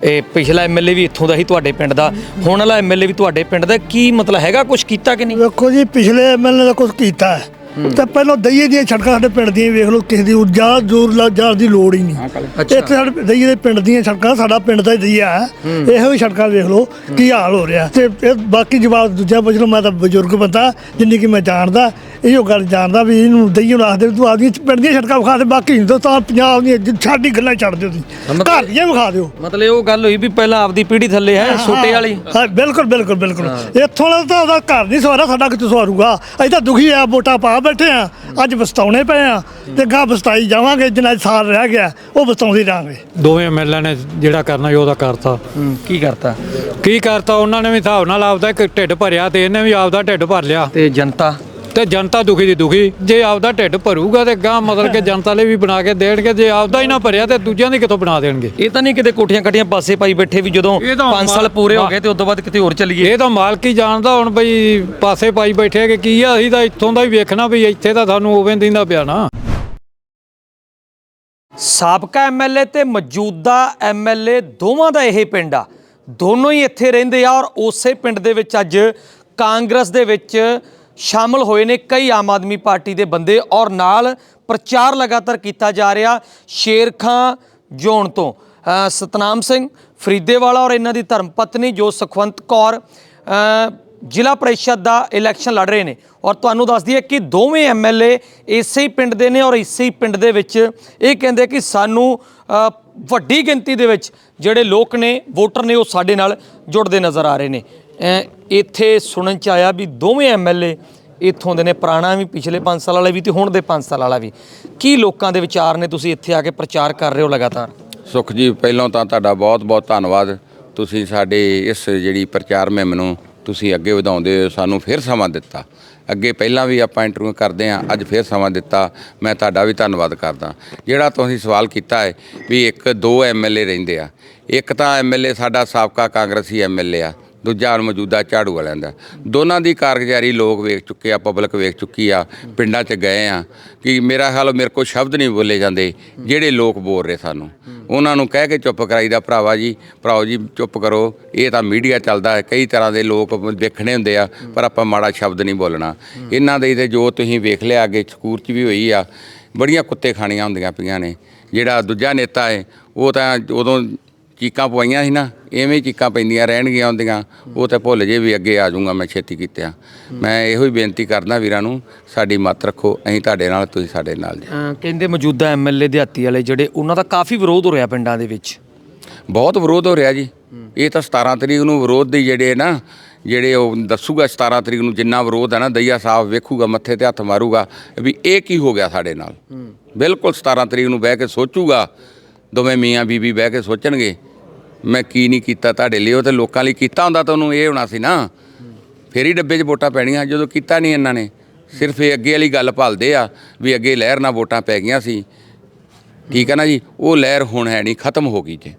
ਇਹ ਪਿਛਲਾ ਐਮਐਲਏ ਵੀ ਇੱਥੋਂ ਦਾ ਹੀ ਤੁਹਾਡੇ ਪਿੰਡ ਦਾ। ਹੁਣ ਵਾਲਾ ਐਮਐਲਏ ਵੀ ਤੁਹਾਡੇ ਪਿੰਡ ਦਾ ਕੀ ਮਤਲਬ ਹੈਗਾ? ਕੁਝ ਕੀਤਾ ਕਿ ਨਹੀਂ? ਵੇਖੋ ਜੀ ਪਿਛਲੇ ਐਮਐਲਏ ਦਾ ਕੁਝ ਕੀਤਾ ਹੈ। ਤੇ ਪਹਿਲਾਂ ਦਈਏ ਦੀਆਂ ਸੜਕਾਂ ਸਾਡੇ ਪਿੰਡ ਦੀਆਂ ਵੇਖ ਲਓ ਕਿਸੇ ਦੀ ਉਜਾਰ ਜ਼ੋਰ ਲਾ ਜਾਣ ਦੀ ਲੋੜ ਹੀ ਨਹੀਂ। ਇੱਥੇ ਸਾਡੇ ਦਈਏ ਦੇ ਪਿੰਡ ਦੀਆਂ ਸੜਕਾਂ ਸਾਡਾ ਪਿੰਡ ਦਾ ਹੀ ਦਈਆ ਹੈ। ਇਹੋ ਹੀ ਸੜਕਾਂ ਵੇਖ ਲਓ ਕੀ ਹਾਲ ਹੋ ਰਿਹਾ। ਤੇ ਇਹ ਬਾਕੀ ਜਵਾਬ ਦੂਜਾ ਪੁੱਛ ਲਓ ਮੈਂ ਤਾਂ ਬਜ਼ੁਰਗ ਬੰਦਾ ਜਿੰਨੀ ਕਿ ਮੈਂ ਜਾਣਦਾ ਇਹੋ ਗੱਲ ਜਾਣਦਾ ਵੀ ਇਹਨੂੰ ਦਈਏ ਨੂੰ ਆਖਦੇ ਵੀ ਤੂੰ ਆਪਦੀ ਪਿੰਡ ਦੀਆਂ ਸੜਕਾਂ ਵਿਖਾ ਦੇ ਬਾਕੀ ਹਿੰਦੁਸਤਾਨ ਪੰਜਾਬ ਦੀਆਂ ਜ- ਸਾਡੀ ਗੱਲਾਂ ਛੱਡ ਦਿਓ ਤੁਸੀਂ। ਮਤਲਬ- ਘਰ ਦੀਆਂ ਵਿਖਾ ਦਿਓ। ਮਤਲਬ ਉਹ ਗੱਲ ਹੋਈ ਵੀ ਪਹਿਲਾਂ ਆਪਦੀ ਪੀੜ੍ਹੀ ਥੱਲੇ ਹੈ ਛੋਟੇ ਵਾਲੀ। ਹਾਂ ਬਿਲਕੁਲ ਬਿਲਕੁਲ ਬਿਲਕੁਲ। ਇੱਥੋਂ ਦਾ ਤਾਂ ਉਹਦਾ ਘਰ ਨਹੀਂ ਸਵਾਰਾ ਸਾਡਾ ਕਿੱਥੋਂ ਸਵਾਰੂਗਾ? ਅਸੀਂ ਤਾਂ ਦੁਖੀ ਆ ਵੋਟਾਂ ਪਾ ਬੈਠੇ ਆ। ਅੱਜ ਬਸਤਾਉਣੇ ਪਏ ਆ। ਤੇ ਗਾਂ ਬਸਤਾਈ ਜਾਵਾਂਗੇ ਜਿੰਨਾ ਸਾਲ ਰਹਿ ਗਿਆ ਉਹ ਬਸਤਾਉਂਦੇ ਰਾਂਗੇ ਦੋਵੇਂ ਐਮਐਲਏ ਨੇ ਜਿਹੜਾ ਕਰਨਾ ਸੀ ਉਹਦਾ ਕਰਤਾ। ਕੀ ਕਰਤਾ? ਕੀ ਕਰਤਾ ਉਹਨਾਂ ਨੇ ਵੀ ਹਿਸਾਬ ਨਾਲ ਆਪਦਾ ਇੱਕ ਢਿੱਡ ਭਰਿਆ ਤੇ ਇਹਨੇ ਵੀ ਆਪਦਾ ਢਿੱਡ ਭਰ ਲਿਆ। ਤੇ ਜਨਤਾ? ਤੇ ਜਨਤਾ ਦੁਖੀ ਦੀ ਦੁਖੀ। ਜੇ ਆਪਦਾ ਢਿੱਡ ਭਰੂਗਾ ਤੇ ਗਾਂ ਮਤਲਬ ਕਿ ਜਨਤਾ ਲਈ ਵੀ ਬਣਾ ਕੇ ਦੇਣਗੇ ਜੇ ਆਪਦਾ ਹੀ ਨਾ ਭਰਿਆ ਤੇ ਦੂਜਿਆਂ ਦੀ ਕਿੱਥੋਂ ਬਣਾ ਦੇਣਗੇ? ਇਹ ਤਾਂ ਨਹੀਂ ਕਿਤੇ ਕੋਠੀਆਂ ਕੱਟੀਆਂ ਪਾਸੇ ਪਾਈ ਬੈਠੇ ਵੀ ਜਦੋਂ ਇਹ ਤਾਂ 5 ਸਾਲ ਪੂਰੇ ਹੋ ਗਏ ਤੇ ਉਸ ਤੋਂ ਬਾਅਦ ਕਿਤੇ ਹੋਰ ਚੱਲੀਏ। ਇਹ ਤਾਂ ਮਾਲਕ ਹੀ ਜਾਣਦਾ ਹੁਣ ਬਈ ਪਾਸੇ ਪਾਈ ਬੈਠੇ ਕਿ ਕੀ ਆ ਅਸੀਂ ਤਾਂ ਇੱਥੋਂ ਦਾ ਹੀ ਵੇਖਣਾ ਵੀ ਇੱਥੇ ਤਾਂ ਸਾਨੂੰ ਉਵੇਂ ਦਿੰਦਾ ਪਿਆ ਨਾ। ਸਾਬਕਾ ਐਮਐਲਏ ਤੇ ਮੌਜੂਦਾ ਐਮਐਲਏ ਦੋਵਾਂ ਦਾ ਇਹ ਪਿੰਡ ਆ। ਦੋਨੋਂ ਹੀ ਇੱਥੇ ਰਹਿੰਦੇ ਆ ਔਰ ਉਸੇ ਪਿੰਡ ਦੇ ਵਿੱਚ ਅੱਜ ਕਾਂਗਰਸ ਦੇ ਵਿੱਚ ਸ਼ਾਮਲ ਹੋਏ ਨੇ ਕਈ ਆਮ ਆਦਮੀ ਪਾਰਟੀ ਦੇ ਬੰਦੇ ਔਰ ਨਾਲ ਪ੍ਰਚਾਰ ਲਗਾਤਾਰ ਕੀਤਾ ਜਾ ਰਿਹਾ ਸ਼ੇਰਖਾਂ ਜੋਨ ਤੋਂ। ਸਤਨਾਮ ਸਿੰਘ ਫਰੀਦੇਵਾਲਾ ਔਰ ਇਹਨਾਂ ਦੀ ਧਰਮ ਪਤਨੀ ਜੋ ਸੁਖਵੰਤ ਕੌਰ ਜ਼ਿਲ੍ਹਾ ਪ੍ਰੀਸ਼ਦ ਦਾ ਇਲੈਕਸ਼ਨ ਲੜ ਰਹੇ ਨੇ। ਔਰ ਤੁਹਾਨੂੰ ਦੱਸ ਦਈਏ ਕਿ ਦੋਵੇਂ ਐਮਐਲਏ ਇਸੇ ਹੀ ਪਿੰਡ ਦੇ ਨੇ ਔਰ ਇਸੇ ਹੀ ਪਿੰਡ ਦੇ ਵਿੱਚ ਇਹ ਕਹਿੰਦੇ ਕਿ ਸਾਨੂੰ ਵੱਡੀ ਗਿਣਤੀ ਦੇ ਵਿੱਚ ਜਿਹੜੇ ਲੋਕ ਨੇ, ਵੋਟਰ ਨੇ ਉਹ ਸਾਡੇ ਨਾਲ ਜੁੜਦੇ ਨਜ਼ਰ ਆ ਰਹੇ ਨੇ। ਇੱਥੇ ਸੁਣਨ ਚ ਆਇਆ ਵੀ ਦੋਵੇਂ ਐਮਐਲਏ ਇੱਥੋਂ ਦੇ ਨੇ, ਪੁਰਾਣਾ ਵੀ ਪਿਛਲੇ 5 ਸਾਲ ਵਾਲਾ ਵੀ ਤੇ ਹੁਣ ਦੇ 5 ਸਾਲ ਵਾਲਾ ਵੀ। ਕੀ ਲੋਕਾਂ ਦੇ ਵਿਚਾਰ ਨੇ ਤੁਸੀਂ ਇੱਥੇ ਆ ਕੇ ਪ੍ਰਚਾਰ ਕਰ ਰਹੇ ਹੋ ਲਗਾਤਾਰ? ਸੁਖ ਜੀ, ਪਹਿਲਾਂ ਤਾਂ ਤੁਹਾਡਾ ਬਹੁਤ-ਬਹੁਤ ਧੰਨਵਾਦ। ਤੁਸੀਂ ਸਾਡੇ ਇਸ ਜਿਹੜੀ ਪ੍ਰਚਾਰ ਮੁਹਿੰਮ ਨੂੰ ਤੁਸੀਂ ਅੱਗੇ ਵਧਾਉਂਦੇ ਹੋ ਸਾਨੂੰ ਫਿਰ ਸਮਾਂ ਦਿੱਤਾ। ਅੱਗੇ ਪਹਿਲਾਂ ਵੀ ਆਪਾਂ ਇੰਟਰਵਿਊ ਕਰਦੇ ਹਾਂ, ਅੱਜ ਫਿਰ ਸਮਾਂ ਦਿੱਤਾ। ਮੈਂ ਤੁਹਾਡਾ ਵੀ ਧੰਨਵਾਦ ਕਰਦਾ। ਜਿਹੜਾ ਤੁਸੀਂ ਸਵਾਲ ਕੀਤਾ ਹੈ ਵੀ ਇੱਕ ਦੋ ਐਮਐਲਏ ਰਹਿੰਦੇ ਆ। ਇੱਕ ਤਾਂ ਐਮਐਲਏ ਸਾਡਾ ਸਾਬਕਾ ਕਾਂਗਰਸੀ ਐਮਐਲਏ ਆ। ਦੂਜਾ ਹੁਣ ਮੌਜੂਦਾ ਝਾੜੂ ਵਾਲਿਆਂ ਦਾ। ਦੋਨਾਂ ਦੀ ਕਾਰਗੁਜ਼ਾਰੀ ਲੋਕ ਵੇਖ ਚੁੱਕੇ ਆ ਪਬਲਿਕ ਵੇਖ ਚੁੱਕੀ ਆ, ਪਿੰਡਾਂ 'ਚ ਗਏ ਆ ਕਿ ਮੇਰਾ ਹਾਲ ਮੇਰੇ ਕੋਲ ਸ਼ਬਦ ਨਹੀਂ ਬੋਲੇ ਜਾਂਦੇ ਜਿਹੜੇ ਲੋਕ ਬੋਲ ਰਹੇ ਸਾਨੂੰ। ਉਹਨਾਂ ਨੂੰ ਕਹਿ ਕੇ ਚੁੱਪ ਕਰਾਈਦਾ ਭਰਾਵਾ ਜੀ, ਭਰਾਓ ਜੀ, ਚੁੱਪ ਕਰੋ। ਇਹ ਤਾਂ ਮੀਡੀਆ ਚੱਲਦਾ ਹੈ, ਕਈ ਤਰ੍ਹਾਂ ਦੇ ਲੋਕ ਵੇਖਣੇ ਹੁੰਦੇ ਆ, ਪਰ ਆਪਾਂ ਮਾੜਾ ਸ਼ਬਦ ਨਹੀਂ ਬੋਲਣਾ। ਇਹਨਾਂ ਦੇ ਤੇ ਜੋ ਤੁਸੀਂ ਵੇਖ ਲਿਆ, ਅੱਗੇ ਸਕੂਰ 'ਚ ਵੀ ਹੋਈ ਆ, ਬੜੀਆਂ ਕੁੱਤੇ ਖਾਣੀਆਂ ਹੁੰਦੀਆਂ ਪਈਆਂ ਨੇ। ਜਿਹੜਾ ਦੂਜਾ ਨੇਤਾ ਹੈ, ਉਹ ਤਾਂ ਉਦੋਂ ਚੀਕਾਂ ਪਵਾਈਆਂ ਸੀ ਨਾ ਐਵੇਂ ਚੀਕਾਂ ਪੈਂਦੀਆਂ ਰਹਿਣਗੀਆਂ ਹੁੰਦੀਆਂ ਉਹ ਤਾਂ ਭੁੱਲ ਜੇ ਵੀ ਅੱਗੇ ਆ ਜਾਊਂਗਾ ਮੈਂ ਛੇਤੀ ਕੀਤਿਆਂ। ਮੈਂ ਇਹੋ ਹੀ ਬੇਨਤੀ ਕਰਦਾ ਵੀਰਾਂ ਨੂੰ ਸਾਡੀ ਮੱਤ ਰੱਖੋ ਅਸੀਂ ਤੁਹਾਡੇ ਨਾਲ ਤੁਸੀਂ ਸਾਡੇ ਨਾਲ ਜੀ। ਕਹਿੰਦੇ ਮੌਜੂਦਾ ਐਮਐਲਏ ਦਿਹਾਤੀ ਵਾਲੇ ਜਿਹੜੇ ਉਹਨਾਂ ਦਾ ਕਾਫੀ ਵਿਰੋਧ ਹੋ ਰਿਹਾ ਪਿੰਡਾਂ ਦੇ ਵਿੱਚ। ਬਹੁਤ ਵਿਰੋਧ ਹੋ ਰਿਹਾ ਜੀ। ਇਹ ਤਾਂ 17 ਤਰੀਕ ਨੂੰ ਵਿਰੋਧ ਦੀ ਜਿਹੜੇ ਨਾ ਜਿਹੜੇ ਉਹ ਦੱਸੂਗਾ 17 ਤਰੀਕ ਨੂੰ ਜਿੰਨਾ ਵਿਰੋਧ ਹੈ ਨਾ ਦਈਆ ਸਾਹਿਬ ਵੇਖੂਗਾ ਮੱਥੇ ਤੇ ਹੱਥ ਮਾਰੂਗਾ ਵੀ ਇਹ ਕੀ ਹੋ ਗਿਆ ਸਾਡੇ ਨਾਲ। ਬਿਲਕੁਲ 17 ਤਰੀਕ ਨੂੰ ਬਹਿ ਕੇ ਸੋਚੂਗਾ ਦੋਵੇਂ ਮੀਆਂ ਬੀਬੀ ਬਹਿ ਕੇ ਸੋਚਣਗੇ। ਮੈਂ ਕੀ ਨਹੀਂ ਕੀਤਾ ਤੁਹਾਡੇ ਲਈ, ਉਹ ਤੇ ਲੋਕਾਂ ਲਈ ਕੀਤਾ ਹੁੰਦਾ ਤਾਂ ਉਹਨੂੰ ਇਹ ਹੋਣਾ ਸੀ ਨਾ। ਫੇਰ ਹੀ ਡੱਬੇ 'ਚ ਵੋਟਾਂ ਪੈਣੀਆਂ, ਜਦੋਂ ਕੀਤਾ ਨਹੀਂ ਇਹਨਾਂ ਨੇ। ਸਿਰਫ ਇਹ ਅੱਗੇ ਵਾਲੀ ਗੱਲ ਭਾਲਦੇ ਆ ਵੀ ਅੱਗੇ ਲਹਿਰ ਨਾਲ ਵੋਟਾਂ ਪੈ ਗਈਆਂ ਸੀ। ਠੀਕ ਹੈ ਨਾ ਜੀ? ਉਹ ਲਹਿਰ ਹੁਣ ਹੈ ਨਹੀਂ, ਖਤਮ ਹੋ ਗਈ ਜੇ।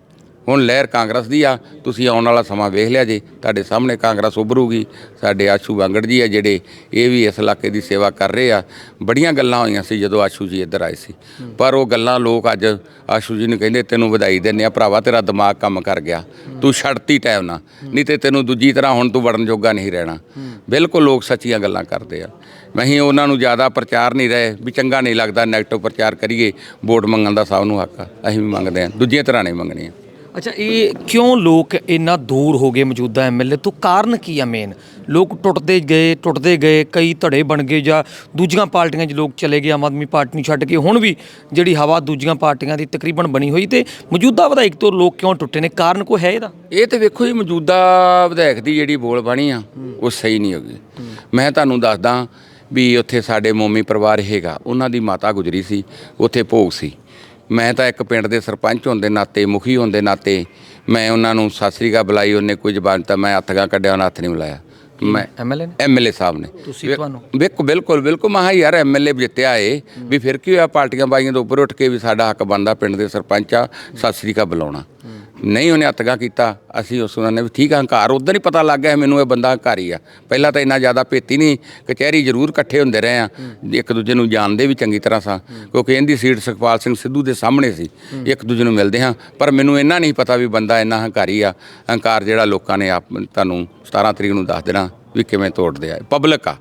ਹੁਣ ਲਹਿਰ ਕਾਂਗਰਸ ਦੀ ਆ, ਤੁਸੀਂ ਆਉਣ ਵਾਲਾ ਸਮਾਂ ਵੇਖ ਲਿਆ ਜੇ, ਤੁਹਾਡੇ ਸਾਹਮਣੇ ਕਾਂਗਰਸ ਉਭਰੂਗੀ, ਸਾਡੇ ਆਸ਼ੂ ਵਾਂਗੜ ਜੀ ਆ ਜਿਹੜੇ, ਇਹ ਵੀ ਇਸ ਇਲਾਕੇ ਦੀ ਸੇਵਾ ਕਰ ਰਹੇ ਆ। ਬੜੀਆਂ ਗੱਲਾਂ ਹੋਈਆਂ ਸੀ ਜਦੋਂ ਆਸ਼ੂ ਜੀ ਇੱਧਰ ਆਏ ਸੀ। ਪਰ ਉਹ ਗੱਲਾਂ ਲੋਕ ਅੱਜ ਆਸ਼ੂ ਜੀ ਨੂੰ ਕਹਿੰਦੇ, ਤੈਨੂੰ ਵਧਾਈ ਦਿੰਦੇ ਆ ਭਰਾਵਾ ਤੇਰਾ ਦਿਮਾਗ ਕੰਮ ਕਰ ਗਿਆ। ਤੂੰ ਛੱਡਤੀ ਟਾਈਮ ਨਾ ਨਹੀਂ ਤੇ ਤੈਨੂੰ ਦੂਜੀ ਤਰ੍ਹਾਂ ਹੁਣ ਤੂੰ ਵੜਨ ਜੋਗਾ ਨਹੀਂ ਰਹਿਣਾ। ਬਿਲਕੁਲ ਲੋਕ ਸੱਚੀਆਂ ਗੱਲਾਂ ਕਰਦੇ ਆ। ਅਸੀਂ ਉਹਨਾਂ ਨੂੰ ਜ਼ਿਆਦਾ ਪ੍ਰਚਾਰ ਨਹੀਂ ਰਹੇ, ਵੀ ਚੰਗਾ ਨਹੀਂ ਲੱਗਦਾ ਨੈਗੇਟਿਵ ਪ੍ਰਚਾਰ ਕਰੀਏ, ਵੋਟ ਮੰਗਣ ਦਾ ਸਭ ਨੂੰ ਹੱਕ ਆ। ਅਸੀਂ ਵੀ ਮੰਗਦੇ ਆ ਦੂਜੀਆਂ ਤਰ੍ਹਾਂ ਨਹੀਂ ਮੰਗਣੀਆਂ। ਅੱਛਾ, ਇਹ ਕਿਉਂ ਲੋਕ ਇੰਨਾ ਦੂਰ ਹੋ ਗਏ ਮੌਜੂਦਾ ਐਮਐਲਏ ਤੋਂ? ਕਾਰਨ ਕੀ ਆ ਮੇਨ ਲੋਕ ਟੁੱਟਦੇ ਗਏ ਟੁੱਟਦੇ ਗਏ, ਕਈ ਧੜੇ ਬਣ ਗਏ ਜਾਂ ਦੂਜੀਆਂ ਪਾਰਟੀਆਂ 'ਚ ਲੋਕ ਚਲੇ ਗਏ, ਆਮ ਆਦਮੀ ਪਾਰਟੀ ਨੂੰ ਛੱਡ ਕੇ। ਹੁਣ ਵੀ ਜਿਹੜੀ ਹਵਾ ਦੂਜੀਆਂ ਪਾਰਟੀਆਂ ਦੀ ਤਕਰੀਬਨ ਬਣੀ ਹੋਈ ਤੇ ਮੌਜੂਦਾ ਵਿਧਾਇਕ ਤੋਂ ਲੋਕ ਕਿਉਂ ਟੁੱਟੇ ਨੇ? ਕਾਰਨ ਕੋਈ ਹੈ ਇਹਦਾ? ਇਹ ਤੇ ਵੇਖੋ ਜੀ, ਮੌਜੂਦਾ ਵਿਧਾਇਕ ਦੀ ਜਿਹੜੀ ਬੋਲ ਬਾਣੀ ਆ, ਉਹ ਸਹੀ ਨਹੀਂ ਹੋਗੀ। ਮੈਂ ਤੁਹਾਨੂੰ ਦੱਸਦਾ ਵੀ ਉੱਥੇ ਸਾਡੇ ਮੋਮੀ ਪਰਿਵਾਰ ਹੈਗਾ, ਉਹਨਾਂ ਦੀ ਮਾਤਾ ਗੁਜਰੀ ਸੀ, ਉੱਥੇ ਭੋਗ ਸੀ। ਮੈਂ ਤਾਂ ਇੱਕ ਪਿੰਡ ਦੇ ਸਰਪੰਚ ਹੋਣ ਦੇ ਨਾਤੇ ਮੁਖੀ ਹੋਣ ਦੇ ਨਾਤੇ ਮੈਂ ਉਹਨਾਂ ਨੂੰ ਸਤਿ ਸ੍ਰੀ ਅਕਾਲ ਬੁਲਾਈ ਉਹਨੇ ਕੋਈ ਜ਼ਬਾਨ ਤਾਂ ਮੈਂ ਹੱਥ ਗਾ ਕੱਢਿਆ ਉਹਨਾਂ ਹੱਥ ਨਹੀਂ ਬੁਲਾਇਆ ਮੈਂ ਐਮਐਲਏ ਨੇ? ਐਮਐਲਏ ਸਾਹਿਬ ਨੇ। ਤੁਸੀਂ ਤੁਹਾਨੂੰ? ਬਿਲਕੁਲ ਬਿਲਕੁਲ ਬਿਲਕੁਲ ਮਹਾ ਯਾਰ ਐਮਐਲਏ ਜਿੱਤਿਆ ਏ ਵੀ ਫਿਰ ਕੀ ਹੋਇਆ ਪਾਰਟੀਆਂ ਬਾਈਆਂ ਤੋਂ ਉੱਪਰ ਉੱਠ ਕੇ ਵੀ ਸਾਡਾ ਹੱਕ ਬਣਦਾ ਪਿੰਡ ਦੇ ਸਰਪੰਚ ਆ ਸਤਿ ਸ੍ਰੀ ਅਕਾਲ ਬੁਲਾਉਣਾ। ਨਹੀਂ ਉਹਨੇ ਹੱਤਗਾ ਕੀਤਾ, ਅਸੀਂ ਉਸ ਉਹਨਾਂ ਨੇ ਵੀ ਠੀਕ ਆ, ਹੰਕਾਰ। ਉਧਰ ਹੀ ਪਤਾ ਲੱਗ ਗਿਆ ਮੈਨੂੰ ਇਹ ਬੰਦਾ ਹੰਕਾਰੀ ਆ। ਪਹਿਲਾਂ ਤਾਂ ਇੰਨਾ ਜ਼ਿਆਦਾ ਭੇਤੀ ਨਹੀਂ, ਕਚਹਿਰੀ ਜ਼ਰੂਰ ਇਕੱਠੇ ਹੁੰਦੇ ਰਹੇ ਆ। ਇੱਕ ਦੂਜੇ ਨੂੰ ਜਾਣਦੇ ਵੀ ਚੰਗੀ ਤਰ੍ਹਾਂ ਸਾਂ, ਕਿਉਂਕਿ ਇਹਦੀ ਸੀਟ ਸੁਖਪਾਲ ਸਿੰਘ ਸਿੱਧੂ ਦੇ ਸਾਹਮਣੇ ਸੀ, ਇੱਕ ਦੂਜੇ ਨੂੰ ਮਿਲਦੇ ਹਾਂ। ਪਰ ਮੈਨੂੰ ਇੰਨਾ ਨਹੀਂ ਪਤਾ ਵੀ ਬੰਦਾ ਇੰਨਾ ਹੰਕਾਰੀ ਆ। ਹੰਕਾਰ ਜਿਹੜਾ ਲੋਕਾਂ ਨੇ ਆਪ ਤੁਹਾਨੂੰ 17 ਤਰੀਕ ਨੂੰ ਦੱਸ ਦੇਣਾ ਵੀ ਕਿਵੇਂ ਤੋੜਦੇ ਆ। ਪਬਲਿਕ ਆ।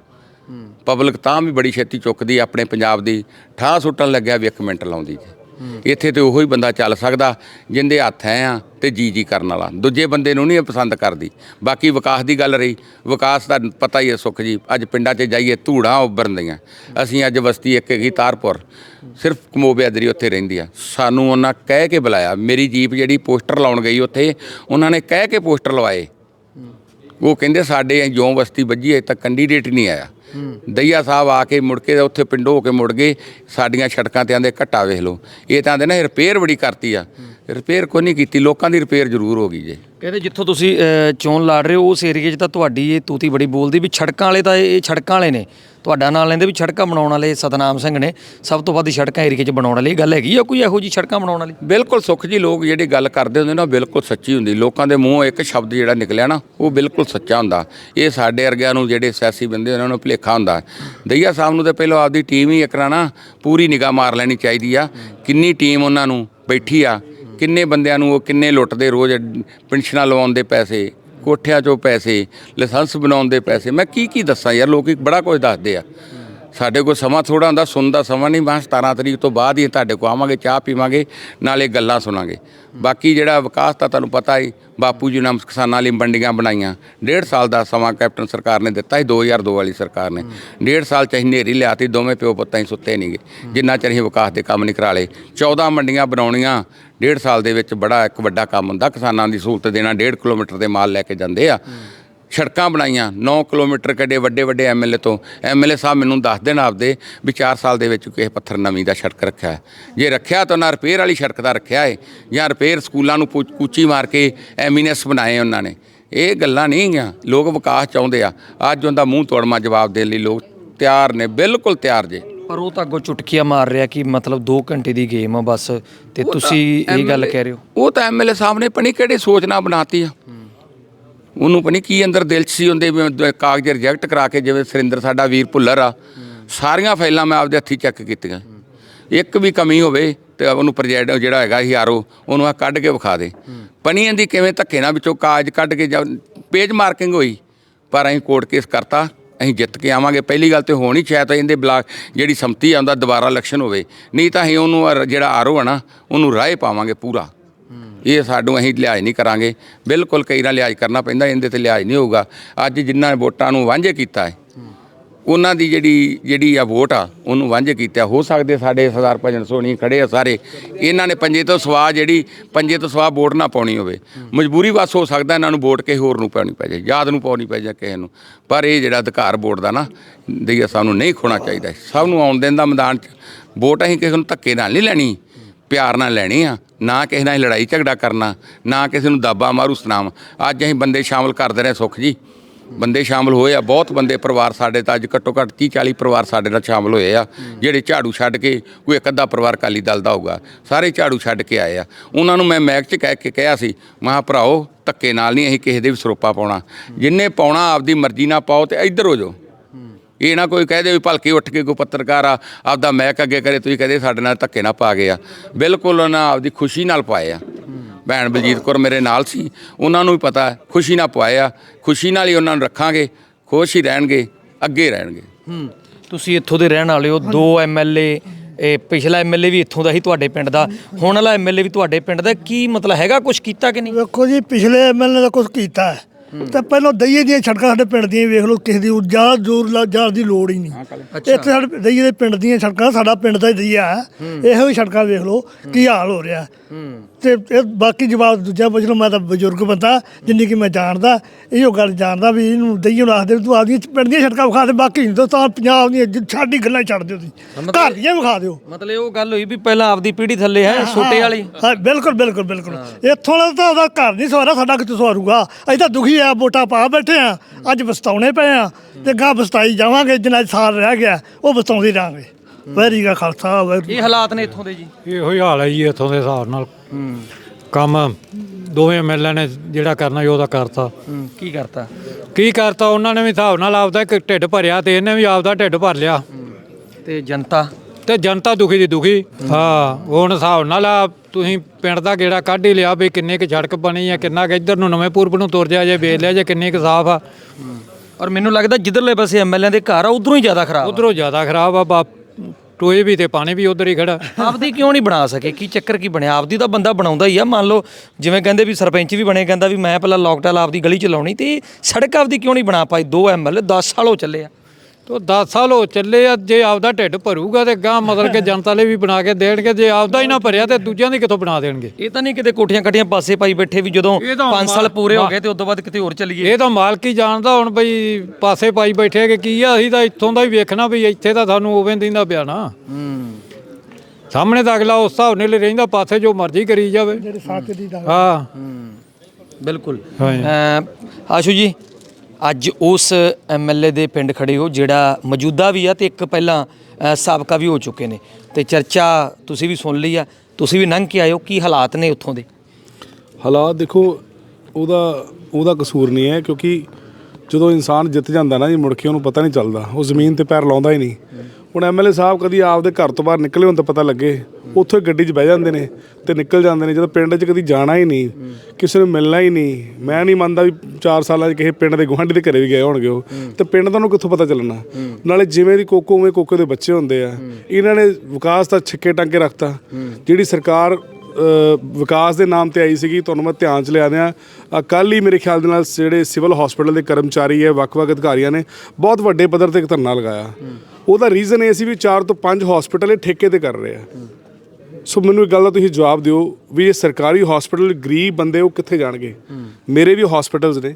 ਪਬਲਿਕ ਤਾਂ ਵੀ ਬੜੀ ਛੇਤੀ ਚੁੱਕਦੀ, ਆਪਣੇ ਪੰਜਾਬ ਦੀ ਠਾਹ ਸੁੱਟਣ ਲੱਗਿਆ ਵੀ ਇੱਕ ਮਿੰਟ ਲਾਉਂਦੀ ਜੀ। ਇੱਥੇ ਤੇ ਉਹੀ ਬੰਦਾ ਚੱਲ ਸਕਦਾ, ਜਿੰਦੇ ਹੱਥ ਐ ਆ ਤੇ ਜੀ ਜੀ ਕਰਨ ਵਾਲਾ। ਦੂਜੇ ਬੰਦੇ ਨੂੰ ਨਹੀਂ ਇਹ ਪਸੰਦ ਕਰਦੀ। ਬਾਕੀ ਵਿਕਾਸ ਦੀ ਗੱਲ ਰਹੀ, ਵਿਕਾਸ ਦਾ ਪਤਾ ਹੀ ਹੈ ਸੁੱਖ ਜੀ, ਅੱਜ ਪਿੰਡਾਂ 'ਚ ਜਾਈਏ ਧੂੜਾਂ ਉੱਭਰਨ ਦੀਆਂ। ਅਸੀਂ ਅੱਜ ਬਸਤੀ ਇੱਕ ਹੈਗੀ ਤਾਰਪੁਰ, ਸਿਰਫ ਕਮੋਬਿਆਦਰੀ ਉੱਥੇ ਰਹਿੰਦੀ ਆ। ਸਾਨੂੰ ਉਹਨਾਂ ਕਹਿ ਕੇ ਬੁਲਾਇਆ, ਮੇਰੀ ਜੀਪ ਜਿਹੜੀ ਪੋਸਟਰ ਲਾਉਣ ਗਈ ਉੱਥੇ, ਉਹਨਾਂ ਨੇ ਕਹਿ ਕੇ ਪੋਸਟਰ ਲਵਾਏ। ਉਹ ਕਹਿੰਦੇ ਸਾਡੇ ਜਿਉਂ ਬਸਤੀ ਵੱਜੀ ਅਜੇ ਤੱਕ ਕੈਂਡੀਡੇਟ ਹੀ ਨਹੀਂ ਆਇਆ। ਦਈਆ ਸਾਹਿਬ ਆ ਕੇ ਮੁੜ ਕੇ ਉੱਥੇ ਪਿੰਡੋਂ ਹੋ ਕੇ ਮੁੜ ਗਏ ਸਾਡੀਆਂ ਸੜਕਾਂ ਤੇ ਆਂਦੇ ਘੱਟਾ ਵੇਖ ਲਓ। ਇਹ ਤਾਂ ਆਂਦੇ ਨਾ ਰਿਪੇਅਰ ਬੜੀ ਕਰਤੀ ਆ। ਰਿਪੇਅਰ ਕੋਈ ਨਹੀਂ ਕੀਤੀ ਲੋਕਾਂ ਦੀ ਰਿਪੇਅਰ ਜ਼ਰੂਰ ਹੋ ਗਈ ਜੇ। ਕਹਿੰਦੇ ਜਿੱਥੋਂ ਤੁਸੀਂ ਚੋਣ ਲੜ ਰਹੇ ਹੋ ਉਸ ਏਰੀਏ 'ਚ ਤਾਂ ਤੁਹਾਡੀ ਇਹ ਤੂਤੀ ਬੜੀ ਬੋਲਦੀ ਵੀ ਸੜਕਾਂ ਵਾਲੇ ਤਾਂ ਇਹ ਇਹ ਸੜਕਾਂ ਵਾਲੇ ਨੇ। ਤੁਹਾਡਾ ਨਾਂ ਲੈਂਦੇ ਵੀ ਸੜਕਾਂ ਬਣਾਉਣ ਵਾਲੇ ਸਤਨਾਮ ਸਿੰਘ ਨੇ। ਸਭ ਤੋਂ ਵੱਧ ਸੜਕਾਂ ਏਰੀਏ 'ਚ ਬਣਾਉਣ ਵਾਲੀ ਇਹ ਗੱਲ ਹੈਗੀ ਆ ਕੋਈ ਇਹੋ ਜੀ ਸੜਕਾਂ ਬਣਾਉਣ ਵਾਲੀ? ਬਿਲਕੁਲ ਸੁੱਖ ਜੀ ਲੋਕ ਜਿਹੜੀ ਗੱਲ ਕਰਦੇ ਹੁੰਦੇ ਨਾ ਉਹ ਬਿਲਕੁਲ ਸੱਚੀ ਹੁੰਦੀ। ਲੋਕਾਂ ਦੇ ਮੂੰਹੋਂ ਇੱਕ ਸ਼ਬਦ ਜਿਹੜਾ ਨਿਕਲਿਆ ਨਾ ਉਹ ਬਿਲਕੁਲ ਸੱਚਾ ਹੁੰਦਾ। ਇਹ ਸਾਡੇ ਵਰਗਿਆਂ ਨੂੰ ਜਿਹੜੇ ਸਿਆਸੀ ਬੰਦੇ ਉਹਨਾਂ ਨੂੰ ਭੁਲੇਖਾ ਹੁੰਦਾ। ਦਈਆ ਸਾਹਿਬ ਨੂੰ ਤਾਂ ਪਹਿਲਾਂ ਆਪਦੀ ਟੀਮ ਹੀ ਇਕਰਾ ਨਾ ਪੂਰੀ ਨਿਗਾਹ ਮਾਰ ਲੈਣੀ ਚਾਹੀਦੀ ਆ। ਕਿੰਨੀ ਟੀਮ ਉਹਨਾਂ ਨੂੰ ਬੈਠੀ ਆ ਕਿੰਨੇ ਬੰਦਿਆਂ ਨੂੰ ਉਹ ਕਿੰਨੇ ਲੁੱਟਦੇ ਰੋਜ਼ ਪੈਨਸ਼ਨਾਂ ਲਵਾਉਣ ਦੇ ਪੈਸੇ, ਕੋਠਿਆਂ 'ਚੋਂ ਪੈਸੇ, ਲਾਇਸੈਂਸ ਬਣਾਉਣ ਦੇ ਪੈਸੇ। ਮੈਂ ਕੀ ਕੀ ਦੱਸਾਂ ਯਾਰ, ਲੋਕ ਬੜਾ ਕੁਝ ਦੱਸਦੇ ਆ। ਸਾਡੇ ਕੋਲ ਸਮਾਂ ਥੋੜਾ ਹੁੰਦਾ ਸੁਣਨ ਦਾ ਸਮਾਂ ਨਹੀਂ, ਮੈਂ 17 ਤਰੀਕ ਤੋਂ ਬਾਅਦ ਹੀ ਤੁਹਾਡੇ ਕੋਲ ਆਵਾਂਗੇ, ਚਾਹ ਪੀਵਾਂਗੇ, ਨਾਲੇ ਗੱਲਾਂ ਸੁਣਾਂਗੇ। ਬਾਕੀ ਜਿਹੜਾ ਵਿਕਾਸ ਤਾਂ ਤੁਹਾਨੂੰ ਪਤਾ ਹੀ, ਬਾਪੂ ਜੀ ਨੇ ਕਿਸਾਨਾਂ ਲਈ ਮੰਡੀਆਂ ਬਣਾਈਆਂ। ਡੇਢ ਸਾਲ ਦਾ ਸਮਾਂ ਕੈਪਟਨ ਸਰਕਾਰ ਨੇ ਦਿੱਤਾ ਸੀ 2002 ਵਾਲੀ ਸਰਕਾਰ ਨੇ। ਡੇਢ ਸਾਲ ਚ ਅਸੀਂ ਹਨੇਰੀ ਲਿਆਤੀ, ਦੋਵੇਂ ਪਿਓ ਪੁੱਤਾਂ ਹੀ ਸੁੱਤੇ ਨਹੀਂਗੇ ਜਿੰਨਾ ਚਿਰ ਅਸੀਂ ਵਿਕਾਸ ਦੇ ਕੰਮ ਨਹੀਂ ਕਰਾ ਲਏ। 14 ਮੰਡੀਆਂ ਬਣਾਉਣੀਆਂ, ਡੇਢ ਸਾਲ ਦੇ ਵਿੱਚ ਬੜਾ ਇੱਕ ਵੱਡਾ ਕੰਮ ਹੁੰਦਾ। ਕਿਸਾਨਾਂ ਦੀ ਸਹੂਲਤ ਦੇਣਾ, ਡੇਢ ਕਿਲੋਮੀਟਰ ਦੇ ਮਾਲ ਲੈ ਕੇ ਜਾਂਦੇ ਆ। ਸੜਕਾਂ ਬਣਾਈਆਂ 9 ਕਿਲੋਮੀਟਰ ਕੱਢੇ ਵੱਡੇ ਵੱਡੇ ਐਮਐਲਏ ਤੋਂ। ਐਮਐਲਏ ਸਾਹਿਬ ਮੈਨੂੰ ਦੱਸ ਦੇਣ ਆਪਦੇ ਵੀ 4 ਸਾਲ ਦੇ ਵਿੱਚ ਕਿਸੇ ਪੱਥਰ ਨਵੀਂ ਦਾ ਸੜਕ ਰੱਖਿਆ ਹੈ। ਜੇ ਰੱਖਿਆ ਤਾਂ ਨਾ ਰਿਪੇਅਰ ਵਾਲੀ ਸੜਕ ਦਾ ਰੱਖਿਆ ਹੈ ਜਾਂ ਰਿਪੇਅਰ ਸਕੂਲਾਂ ਨੂੰ ਪੂ- ਕੂਚੀ ਮਾਰ ਕੇ ਐਮੀਨੈਸ ਬਣਾਏ ਉਹਨਾਂ ਨੇ। ਇਹ ਗੱਲਾਂ ਨਹੀਂ ਗੀਆਂ ਲੋਕ ਵਿਕਾਸ ਚਾਹੁੰਦੇ ਆ। ਅੱਜ ਉਹਦਾ ਮੂੰਹ ਤੋੜਮਾ ਜਵਾਬ ਦੇਣ ਲਈ ਲੋਕ ਤਿਆਰ ਨੇ ਬਿਲਕੁਲ ਤਿਆਰ ਜੇ। ਪਰ ਉਹ ਤਾਂ ਅੱਗੋਂ ਚੁਟਕੀਆਂ ਮਾਰ ਰਿਹਾ ਕਿ ਮਤਲਬ 2 ਘੰਟੇ ਦੀ ਗੇਮ ਆ ਬਸ ਤੇ ਤੁਸੀਂ ਇਹ ਗੱਲ ਕਹਿ ਰਹੇ ਹੋ। ਉਹ ਤਾਂ ਐਮਐਲਏ ਸਾਹਿਬ ਨੇ ਪਣੀ ਕਿਹੜੀ ਸੋਚਣਾ ਬਣਾਤੀ ਆ? ਉਹਨੂੰ ਪਣੀ ਕੀ ਅੰਦਰ ਦਿਲ 'ਚ ਸੀ ਉਹਦੇ ਵੀ ਕਾਗਜ਼ ਰਿਜੈਕਟ ਕਰਾ ਕੇ ਜਿਵੇਂ ਸੁਰਿੰਦਰ ਸਾਡਾ ਵੀਰ ਭੁੱਲਰ ਆ। ਸਾਰੀਆਂ ਫਾਈਲਾਂ ਮੈਂ ਆਪਦੇ ਹੱਥੀ ਚੈੱਕ ਕੀਤੀਆਂ। ਇੱਕ ਵੀ ਕਮੀ ਹੋਵੇ ਤੇ ਉਹਨੂੰ ਪ੍ਰੋਜੈਕਟ ਜਿਹੜਾ ਹੈਗਾ ਸੀ ਆਰਓ, ਉਹਨੂੰ ਆ ਕੱਢ ਕੇ ਵਿਖਾ ਦੇ। ਪਣੀਆਂ ਦੀ ਕਿਵੇਂ ਧੱਕੇ ਨਾਲ ਵਿੱਚੋਂ ਕਾਗਜ਼ ਕੱਢ ਕੇ ਜਾਂ ਪੇਜ ਮਾਰਕਿੰਗ ਹੋਈ, ਪਰ ਅਸੀਂ ਕੋਰਟ ਕੇਸ ਕਰਤਾ, ਅਸੀਂ ਜਿੱਤ ਕੇ ਆਵਾਂਗੇ। ਪਹਿਲੀ ਗੱਲ ਤੇ ਹੋਣੀ ਸ਼ਾਇਦ ਇਹਦੇ ਬਲਾਕ ਜਿਹੜੀ ਸੰਮਤੀ ਆਉਂਦਾ ਦੁਬਾਰਾ ਇਲੈਕਸ਼ਨ ਹੋਵੇ। ਨਹੀਂ ਤਾਂ ਅਸੀਂ ਉਹਨੂੰ ਅਰ- ਜਿਹੜਾ ਆਰਓ ਆ ਨਾ, ਉਹਨੂੰ ਰਾਏ ਪਾਵਾਂਗੇ ਪੂਰਾ। ਇਹ ਸਾਨੂੰ ਅਸੀਂ ਲਿਹਾਜ਼ ਨਹੀਂ ਕਰਾਂਗੇ। ਬਿਲਕੁਲ ਕਈ ਨਾਲ ਲਿਹਾਜ਼ ਕਰਨਾ ਪੈਂਦਾ, ਇਹਦੇ ਤੇ ਲਿਹਾਜ਼ ਨਹੀਂ ਹੋਊਗਾ। ਅੱਜ ਜਿਨ੍ਹਾਂ ਨੇ ਵੋਟਾਂ ਨੂੰ ਵਾਂਝੇ ਕੀਤਾ ਹੈ, ਉਹਨਾਂ ਦੀ ਜਿਹੜੀ ਜਿਹੜੀ ਆ ਵੋਟ ਆ, ਉਹਨੂੰ ਵਾਂਝੇ ਕੀਤਾ। ਹੋ ਸਕਦੇ ਸਾਡੇ ਸਰਦਾਰ ਭਜਨ ਸੋਣੀ ਖੜੇ ਆ ਸਾਰੇ। ਇਹਨਾਂ ਨੇ ਪੰਜੇ ਤੋਂ ਸਵਾ ਜਿਹੜੀ, ਪੰਜੇ ਤੋਂ ਸਵਾ ਵੋਟ ਨਾ ਪਾਉਣੀ ਹੋਵੇ। ਮਜਬੂਰੀ ਬਸ ਹੋ ਸਕਦਾ ਇਹਨਾਂ ਨੂੰ ਵੋਟ ਕਿਸੇ ਹੋਰ ਨੂੰ ਪਾਉਣੀ ਪੈ ਜਾਏ, ਯਾਦ ਨੂੰ ਪਾਉਣੀ ਪੈ ਜਾਏ ਕਿਸੇ ਨੂੰ। ਪਰ ਇਹ ਜਿਹੜਾ ਅਧਿਕਾਰ ਵੋਟ ਦਾ ਨਾ ਦਈਆ ਸਾਨੂੰ ਨਹੀਂ ਖੋਣਾ ਚਾਹੀਦਾ। ਸਭ ਨੂੰ ਆਉਣ ਦੇਣ ਦਾ ਮੈਦਾਨ 'ਚ ਵੋਟ ਅਸੀਂ ਕਿਸੇ ਨੂੰ ਧੱਕੇ ਨਾਲ ਨਹੀਂ ਲੈਣੀ। ਪਿਆਰ ਨਾਲ ਲੈਣੇ ਆ, ਨਾ ਕਿਸੇ ਨਾਲ ਲੜਾਈ ਝਗੜਾ ਕਰਨਾ, ਨਾ ਕਿਸੇ ਨੂੰ ਦਾਬਾ ਮਾਰੂ ਸੁਨਾਮ। ਅੱਜ ਅਸੀਂ ਬੰਦੇ ਸ਼ਾਮਲ ਕਰਦੇ ਰਹੇ ਸੁਖ ਜੀ। ਬੰਦੇ ਸ਼ਾਮਲ ਹੋਏ ਆ, ਬਹੁਤ ਬੰਦੇ ਪਰਿਵਾਰ ਸਾਡੇ ਤਾਂ ਅੱਜ ਘੱਟੋ ਘੱਟ 30 40 ਪਰਿਵਾਰ ਸਾਡੇ ਨਾਲ ਸ਼ਾਮਲ ਹੋਏ ਆ, ਜਿਹੜੇ ਝਾੜੂ ਛੱਡ ਕੇ ਕੋਈ ਇੱਕ ਅੱਧਾ ਪਰਿਵਾਰ ਕਾਲੀ ਦਲ ਦਾ ਹੋਊਗਾ, ਸਾਰੇ ਝਾੜੂ ਛੱਡ ਕੇ ਆਏ ਆ। ਉਹਨਾਂ ਨੂੰ ਮੈਂ ਮੈਕ 'ਚ ਕਹਿ ਕੇ ਕਿਹਾ ਸੀ ਮਹਾ ਭਰਾਓ, ਧੱਕੇ ਨਾਲ ਨਹੀਂ ਅਸੀਂ ਕਿਸੇ ਦੇ ਵੀ ਸਰੋਪਾ ਪਾਉਣਾ। ਜਿੰਨੇ ਪਾਉਣਾ, ਆਪਦੀ ਮਰਜ਼ੀ ਨਾਲ ਪਾਓ ਤੇ ਇੱਧਰ ਹੋ ਜਾਓ। ਇਹ ਨਾ ਕੋਈ ਕਹਦੇ ਵੀ ਭਲਕੇ ਉੱਠ ਕੇ ਕੋਈ ਪੱਤਰਕਾਰ ਆ ਆਪਦਾ ਮੈਕ ਅੱਗੇ ਕਰੇ ਤੁਸੀਂ ਕਹਦੇ ਸਾਡੇ ਨਾਲ ਧੱਕੇ ਨਾ ਪਾ ਗਏ ਆ। ਬਿਲਕੁਲ ਉਹਨਾਂ ਆਪਦੀ ਖੁਸ਼ੀ ਨਾਲ ਪਾਏ ਆ। ਭੈਣ ਬਲਜੀਤ ਕੌਰ ਮੇਰੇ ਨਾਲ ਸੀ ਉਹਨਾਂ ਨੂੰ ਵੀ ਪਤਾ ਖੁਸ਼ੀ ਨਾਲ ਪਾਏ ਆ। ਖੁਸ਼ੀ ਨਾਲ ਹੀ ਉਹਨਾਂ ਨੂੰ ਰੱਖਾਂਗੇ ਖੁਸ਼ ਹੀ ਰਹਿਣਗੇ ਅੱਗੇ ਰਹਿਣਗੇ। ਹੂੰ ਤੁਸੀਂ ਇੱਥੋਂ ਦੇ ਰਹਿਣ ਵਾਲੇ ਹੋ ਦੋ ਐਮਐਲਏ ਇਹ ਪਿਛਲਾ ਐਮਐਲਏ ਵੀ ਇੱਥੋਂ ਦਾ ਹੀ ਤੁਹਾਡੇ ਪਿੰਡ ਦਾ ਹੁਣ ਵਾਲਾ ਐਮਐਲਏ ਵੀ ਤੁਹਾਡੇ ਪਿੰਡ ਦਾ ਕੀ ਮਤਲਬ ਹੈਗਾ ਕੁਝ ਕੀਤਾ ਕਿ ਨਹੀਂ? ਵੇਖੋ ਜੀ ਪਿਛਲੇ ਐਮਐਲਏ ਦਾ ਕੁਝ ਕੀਤਾ ਹੈ। ਤੇ ਪਹਿਲਾਂ ਦਈਏ ਦੀਆਂ ਸੜਕਾਂ ਸਾਡੇ ਪਿੰਡ ਦੀਆਂ ਵੇਖ ਲਓ ਕਿਸੇ ਦੀ ਜ਼ਿਆਦਾ ਜ਼ੋਰ ਜਾਣ ਦੀ ਲੋੜ ਹੀ ਨਹੀਂ। ਇੱਥੇ ਸਾਡੇ ਦਈਏ ਦੇ ਪਿੰਡ ਦੀਆਂ ਸੜਕਾਂ ਸਾਡਾ ਪਿੰਡ ਦਾ ਹੀ ਦਈਆ ਹੈ। ਇਹੋ ਹੀ ਸੜਕਾਂ ਵੇਖ ਲਓ ਕੀ ਹਾਲ ਹੋ ਰਿਹਾ। ਤੇ ਇਹ ਬਾਕੀ ਜਵਾਬ ਦੂਜਾ ਪੁੱਛ ਲਓ ਮੈਂ ਤਾਂ ਬਜ਼ੁਰਗ ਬੰਦਾ ਜਿੰਨੀ ਕਿ ਮੈਂ ਜਾਣਦਾ ਇਹੋ ਗੱਲ ਜਾਣਦਾ ਵੀ ਇਹਨੂੰ ਦਈਏ ਨੂੰ ਆਖਦੇ ਵੀ ਤੂੰ ਆਪਦੀਆਂ ਪਿੰਡ ਦੀਆਂ ਸੜਕਾਂ ਵਿਖਾ ਦੇ ਬਾਕੀ ਹਿੰਦੁਸਤਾਨ ਪੰਜਾਬ ਦੀਆਂ ਸਾਡੀ ਗੱਲਾਂ ਛੱਡ ਦਿਓ ਤੁਸੀਂ। ਘਰ ਦੀਆਂ ਵਿਖਾ ਦਿਓ। ਮਤਲਬ ਉਹ ਗੱਲ ਹੋਈ ਵੀ ਪਹਿਲਾਂ ਆਪਦੀ ਪੀੜ੍ਹੀ ਥੱਲੇ ਹੈ ਛੋਟੇ ਵਾਲੀ। ਹਾਂ ਬਿਲਕੁਲ ਬਿਲਕੁਲ ਬਿਲਕੁਲ। ਇੱਥੋਂ ਦਾ ਤਾਂ ਉਹਦਾ ਘਰ ਨਹੀਂ ਸਵਾਰਾ ਸਾਡਾ ਕਿੱਥੋਂ ਸਵਾਰੂਗਾ? ਅਸੀਂ ਤਾਂ ਦੁਖੀ ਆ ਵੋਟਾਂ ਪਾ ਬੈਠੇ ਆ ਅੱਜ ਬਸਤਾਉਣੇ ਪਏ ਆ ਤੇ ਗਾਂ ਬਸਤਾਈ ਜਾਵਾਂਗੇ ਜਿੰਨਾ ਸਾਲ ਰਹਿ ਗਿਆ ਉਹ ਬਸਤਾਉਂਦੇ ਰਹਾਂਗੇ ਵੈਰੀ ਦਾ ਖਾਲਸਾ ਵੈਰੀ ਇਹ ਹਾਲਾਤ ਨੇ ਇੱਥੋਂ ਦੇ ਜੀ? ਇਹੋ ਹੀ ਹਾਲ ਹੈ ਜੀ ਇੱਥੋਂ ਦੇ ਹਿਸਾਬ ਨਾਲ। ਕੰਮ ਦੋਵੇਂ ਐਮਐਲਏ ਨੇ ਜਿਹੜਾ ਕਰਨਾ ਸੀ ਉਹਦਾ ਕਰਤਾ। ਕੀ ਕਰਤਾ? ਕੀ ਕਰਤਾ ਉਹਨਾਂ ਨੇ ਵੀ ਹਿਸਾਬ ਨਾਲ ਆਪਦਾ ਇੱਕ ਢਿੱਡ ਭਰਿਆ ਤੇ ਇਹਨੇ ਵੀ ਆਪਦਾ ਢਿੱਡ ਭਰ ਲਿਆ। ਤੇ ਜਨਤਾ? ਤੇ ਜਨਤਾ ਦੁਖੀ ਦੀ ਦੁਖੀ। ਹਾਂ ਹੁਣ ਹਿਸਾਬ ਨਾਲ ਆ ਤੁਸੀਂ ਪਿੰਡ ਦਾ ਗੇੜਾ ਕੱਢ ਹੀ ਲਿਆ ਵੀ ਕਿੰਨੇ ਕੁ ਸੜਕ ਬਣੀ ਆ ਕਿੰਨਾ ਕੁ ਇੱਧਰ ਨੂੰ ਨਵੇਂ ਪੂਰਬ ਨੂੰ ਤੁਰ ਜਾ ਜੇ ਵੇਖ ਲਿਆ ਜੇ ਕਿੰਨੀ ਕੁ ਸਾਫ਼ ਆ। ਔਰ ਮੈਨੂੰ ਲੱਗਦਾ ਜਿੱਧਰਲੇ ਪਾਸੇ ਐਮਐਲਏ ਦੇ ਘਰ ਆ ਉਧਰੋਂ ਹੀ ਜ਼ਿਆਦਾ ਖਰਾਬ। ਉਧਰੋਂ ਜ਼ਿਆਦਾ ਖਰਾਬ ਆ ਬਾ ਟੋਏ ਵੀ ਤੇ ਪਾਣੀ ਵੀ ਉਧਰ ਹੀ ਖੜਾ। ਆਪਦੀ ਕਿਉਂ ਨਹੀਂ ਬਣਾ ਸਕੇ? ਕੀ ਚੱਕਰ ਕੀ ਬਣਿਆ? ਆਪਦੀ ਤਾਂ ਬੰਦਾ ਬਣਾਉਂਦਾ ਹੀ ਆ। ਮੰਨ ਲਓ ਜਿਵੇਂ ਕਹਿੰਦੇ ਵੀ ਸਰਪੰਚ ਵੀ ਬਣੇ ਕਹਿੰਦਾ ਵੀ ਮੈਂ ਪਹਿਲਾਂ ਲੋਕਟਾਲ ਆਪਦੀ ਗਲੀ ਚ ਲਾਉਣੀ ਤੇ ਸੜਕ ਆਪਦੀ ਕਿਉਂ ਨਹੀਂ ਬਣਾ ਪਾਈ? ਦੋ ਐਮਐਲਏ 10 ਸਾਲ ਹੋ ਚੱਲੇ ਆ। ਤੋ 10 ਸਾਲ ਹੋ ਚੱਲੇ ਆ ਜੇ ਆਪਦਾ ਢਿੱਡ ਭਰੂਗਾ ਤੇ ਗਾਂ ਮਤਲਬ ਕਿ ਜਨਤਾ ਲਈ ਵੀ ਬਣਾ ਕੇ ਦੇਣਗੇ ਜੇ ਆਪਦਾ ਹੀ ਨਾ ਭਰਿਆ ਤੇ ਦੂਜਿਆਂ ਦੀ ਕਿੱਥੋਂ ਬਣਾ ਦੇਣਗੇ? ਇਹ ਤਾਂ ਨਹੀਂ ਕਿਤੇ ਕੋਠੀਆਂ ਕੱਟੀਆਂ ਪਾਸੇ ਪਾਈ ਬੈਠੇ ਵੀ ਜਦੋਂ ਇਹ ਤਾਂ 5 ਸਾਲ ਪੂਰੇ ਹੋ ਗਏ ਤੇ ਉਸ ਤੋਂ ਬਾਅਦ ਕਿਤੇ ਹੋਰ ਚੱਲੀਏ। ਇਹ ਤਾਂ ਮਾਲਕ ਹੀ ਜਾਣਦਾ ਹੁਣ ਬਈ ਪਾਸੇ ਪਾਈ ਬੈਠੇ ਕਿ ਕੀ ਆ ਅਸੀਂ ਤਾਂ ਇੱਥੋਂ ਦਾ ਹੀ ਵੇਖਣਾ ਵੀ ਇੱਥੇ ਤਾਂ ਸਾਨੂੰ ਉਵੇਂ ਦਿੰਦਾ ਪਿਆ ਨਾ। ਸਾਹਮਣੇ ਤਾਂ ਅਗਲਾ ਉਸ ਹਿਸਾਬ ਨਾਲ ਰਹਿੰਦਾ ਪਾਸੇ ਜੋ ਮਰਜ਼ੀ ਕਰੀ ਜਾਵੇ। ਜਿਹੜੇ ਸਾਥ ਦੀ ਦਾ ਹਾਂ। ਬਿਲਕੁਲ। ਆਸ਼ੂ ਜੀ ਅੱਜ ਉਸ ਐਮਐਲਏ ਦੇ ਪਿੰਡ ਖੜੇ ਹੋ, ਜਿਹੜਾ ਮੌਜੂਦਾ ਵੀ ਆ ਤੇ ਇੱਕ ਪਹਿਲਾਂ ਸਾਬਕਾ ਵੀ ਹੋ ਚੁੱਕੇ ਨੇ। ਤੇ ਚਰਚਾ ਤੁਸੀਂ ਵੀ ਸੁਣ ਲਈ ਆ। ਤੁਸੀਂ ਵੀ ਲੰਘ ਕੇ ਆਇਓ ਕੀ ਹਾਲਾਤ ਨੇ ਉੱਥੋਂ ਦੇ? ਹਾਲਾਤ ਦੇਖੋ, ਉਹਦਾ ਉਹਦਾ ਕਸੂਰ ਨਹੀਂ ਹੈ ਕਿਉਂਕਿ ਜਦੋਂ ਇਨਸਾਨ ਜਿੱਤ ਜਾਂਦਾ ਨਾ ਜੀ, ਮੁੜ ਕੇ ਉਹਨੂੰ ਪਤਾ ਨਹੀਂ ਚੱਲਦਾ। ਉਹ ਜ਼ਮੀਨ ਤੇ ਪੈਰ ਲਾਉਂਦਾ ਹੀ ਨਹੀਂ। ਹੁਣ ਐਮਐਲਏ ਸਾਹਿਬ ਕਦੀ ਆਪਦੇ ਘਰ ਤੋਂ ਬਾਹਰ ਨਿਕਲੇ ਹੋਣ ਤਾਂ ਪਤਾ ਲੱਗੇ ਉੱਥੋਂ ਗੱਡੀ 'ਚ ਬਹਿ ਜਾਂਦੇ ਨੇ ਤੇ ਨਿਕਲ ਜਾਂਦੇ ਨੇ ਜਦੋਂ ਪਿੰਡ 'ਚ ਕਦੀ ਜਾਣਾ ਹੀ ਨਹੀਂ ਕਿਸੇ ਨੂੰ ਮਿਲਣਾ ਹੀ ਨਹੀਂ। ਮੈਂ ਨਹੀਂ ਮੰਨਦਾ ਵੀ 4 ਸਾਲਾਂ 'ਚ ਕਿਸੇ ਪਿੰਡ ਦੇ ਗੁਆਂਢੀ ਦੇ ਘਰੇ ਵੀ ਗਏ ਹੋਣਗੇ ਉਹ ਤੇ ਪਿੰਡ ਦਾ ਉਹਨੂੰ ਕਿੱਥੋਂ ਪਤਾ ਚੱਲਣਾ? ਨਾਲੇ ਜਿਵੇਂ ਦੀ ਕੋਕੋ ਉਵੇਂ ਕੋਕੋ ਦੇ ਬੱਚੇ ਹੁੰਦੇ ਆ ਇਹਨਾਂ ਨੇ ਵਿਕਾਸ ਤਾਂ ਛਿੱਕੇ ਟੰਗ ਕੇ ਰੱਖਤਾ ਜਿਹੜੀ ਸਰਕਾਰ ਵਿਕਾਸ ਦੇ ਨਾਮ ਤੇ ਆਈ ਸੀਗੀ, ਤੁਹਾਨੂੰ ਮੈਂ ਧਿਆਨ ਚ ਲਿਆ ਦਿਆਂ। ਕੱਲ ਹੀ ਮੇਰੇ ਖਿਆਲ ਦੇ ਨਾਲ ਜਿਹੜੇ ਸਿਵਲ ਹਸਪੀਟਲ ਦੇ ਕਰਮਚਾਰੀ ਹੈ, ਵੱਖ-ਵੱਖ ਅਧਿਕਾਰੀਆਂ ਨੇ ਬਹੁਤ ਵੱਡੇ ਪੱਧਰ ਤੇ ਇੱਕ ਧਰਨਾ ਲਗਾਇਆ। ਉਹਦਾ ਰੀਜ਼ਨ ਇਹ ਸੀ ਵੀ 4 ਤੋਂ 5 ਹਸਪੀਟਲ ਇਹ ਠੇਕੇ ਤੇ ਕਰ ਰਹੇ ਆ। ਸੋ ਮੈਨੂੰ ਇੱਕ ਗੱਲ ਦਾ ਤੁਸੀਂ ਜਵਾਬ ਦਿਓ ਵੀ ਇਹ ਸਰਕਾਰੀ ਹਸਪੀਟਲ ਗਰੀਬ ਬੰਦੇ ਉਹ ਕਿੱਥੇ ਜਾਣਗੇ? ਮੇਰੇ ਵੀ ਹਸਪੀਟਲਸ ਨੇ।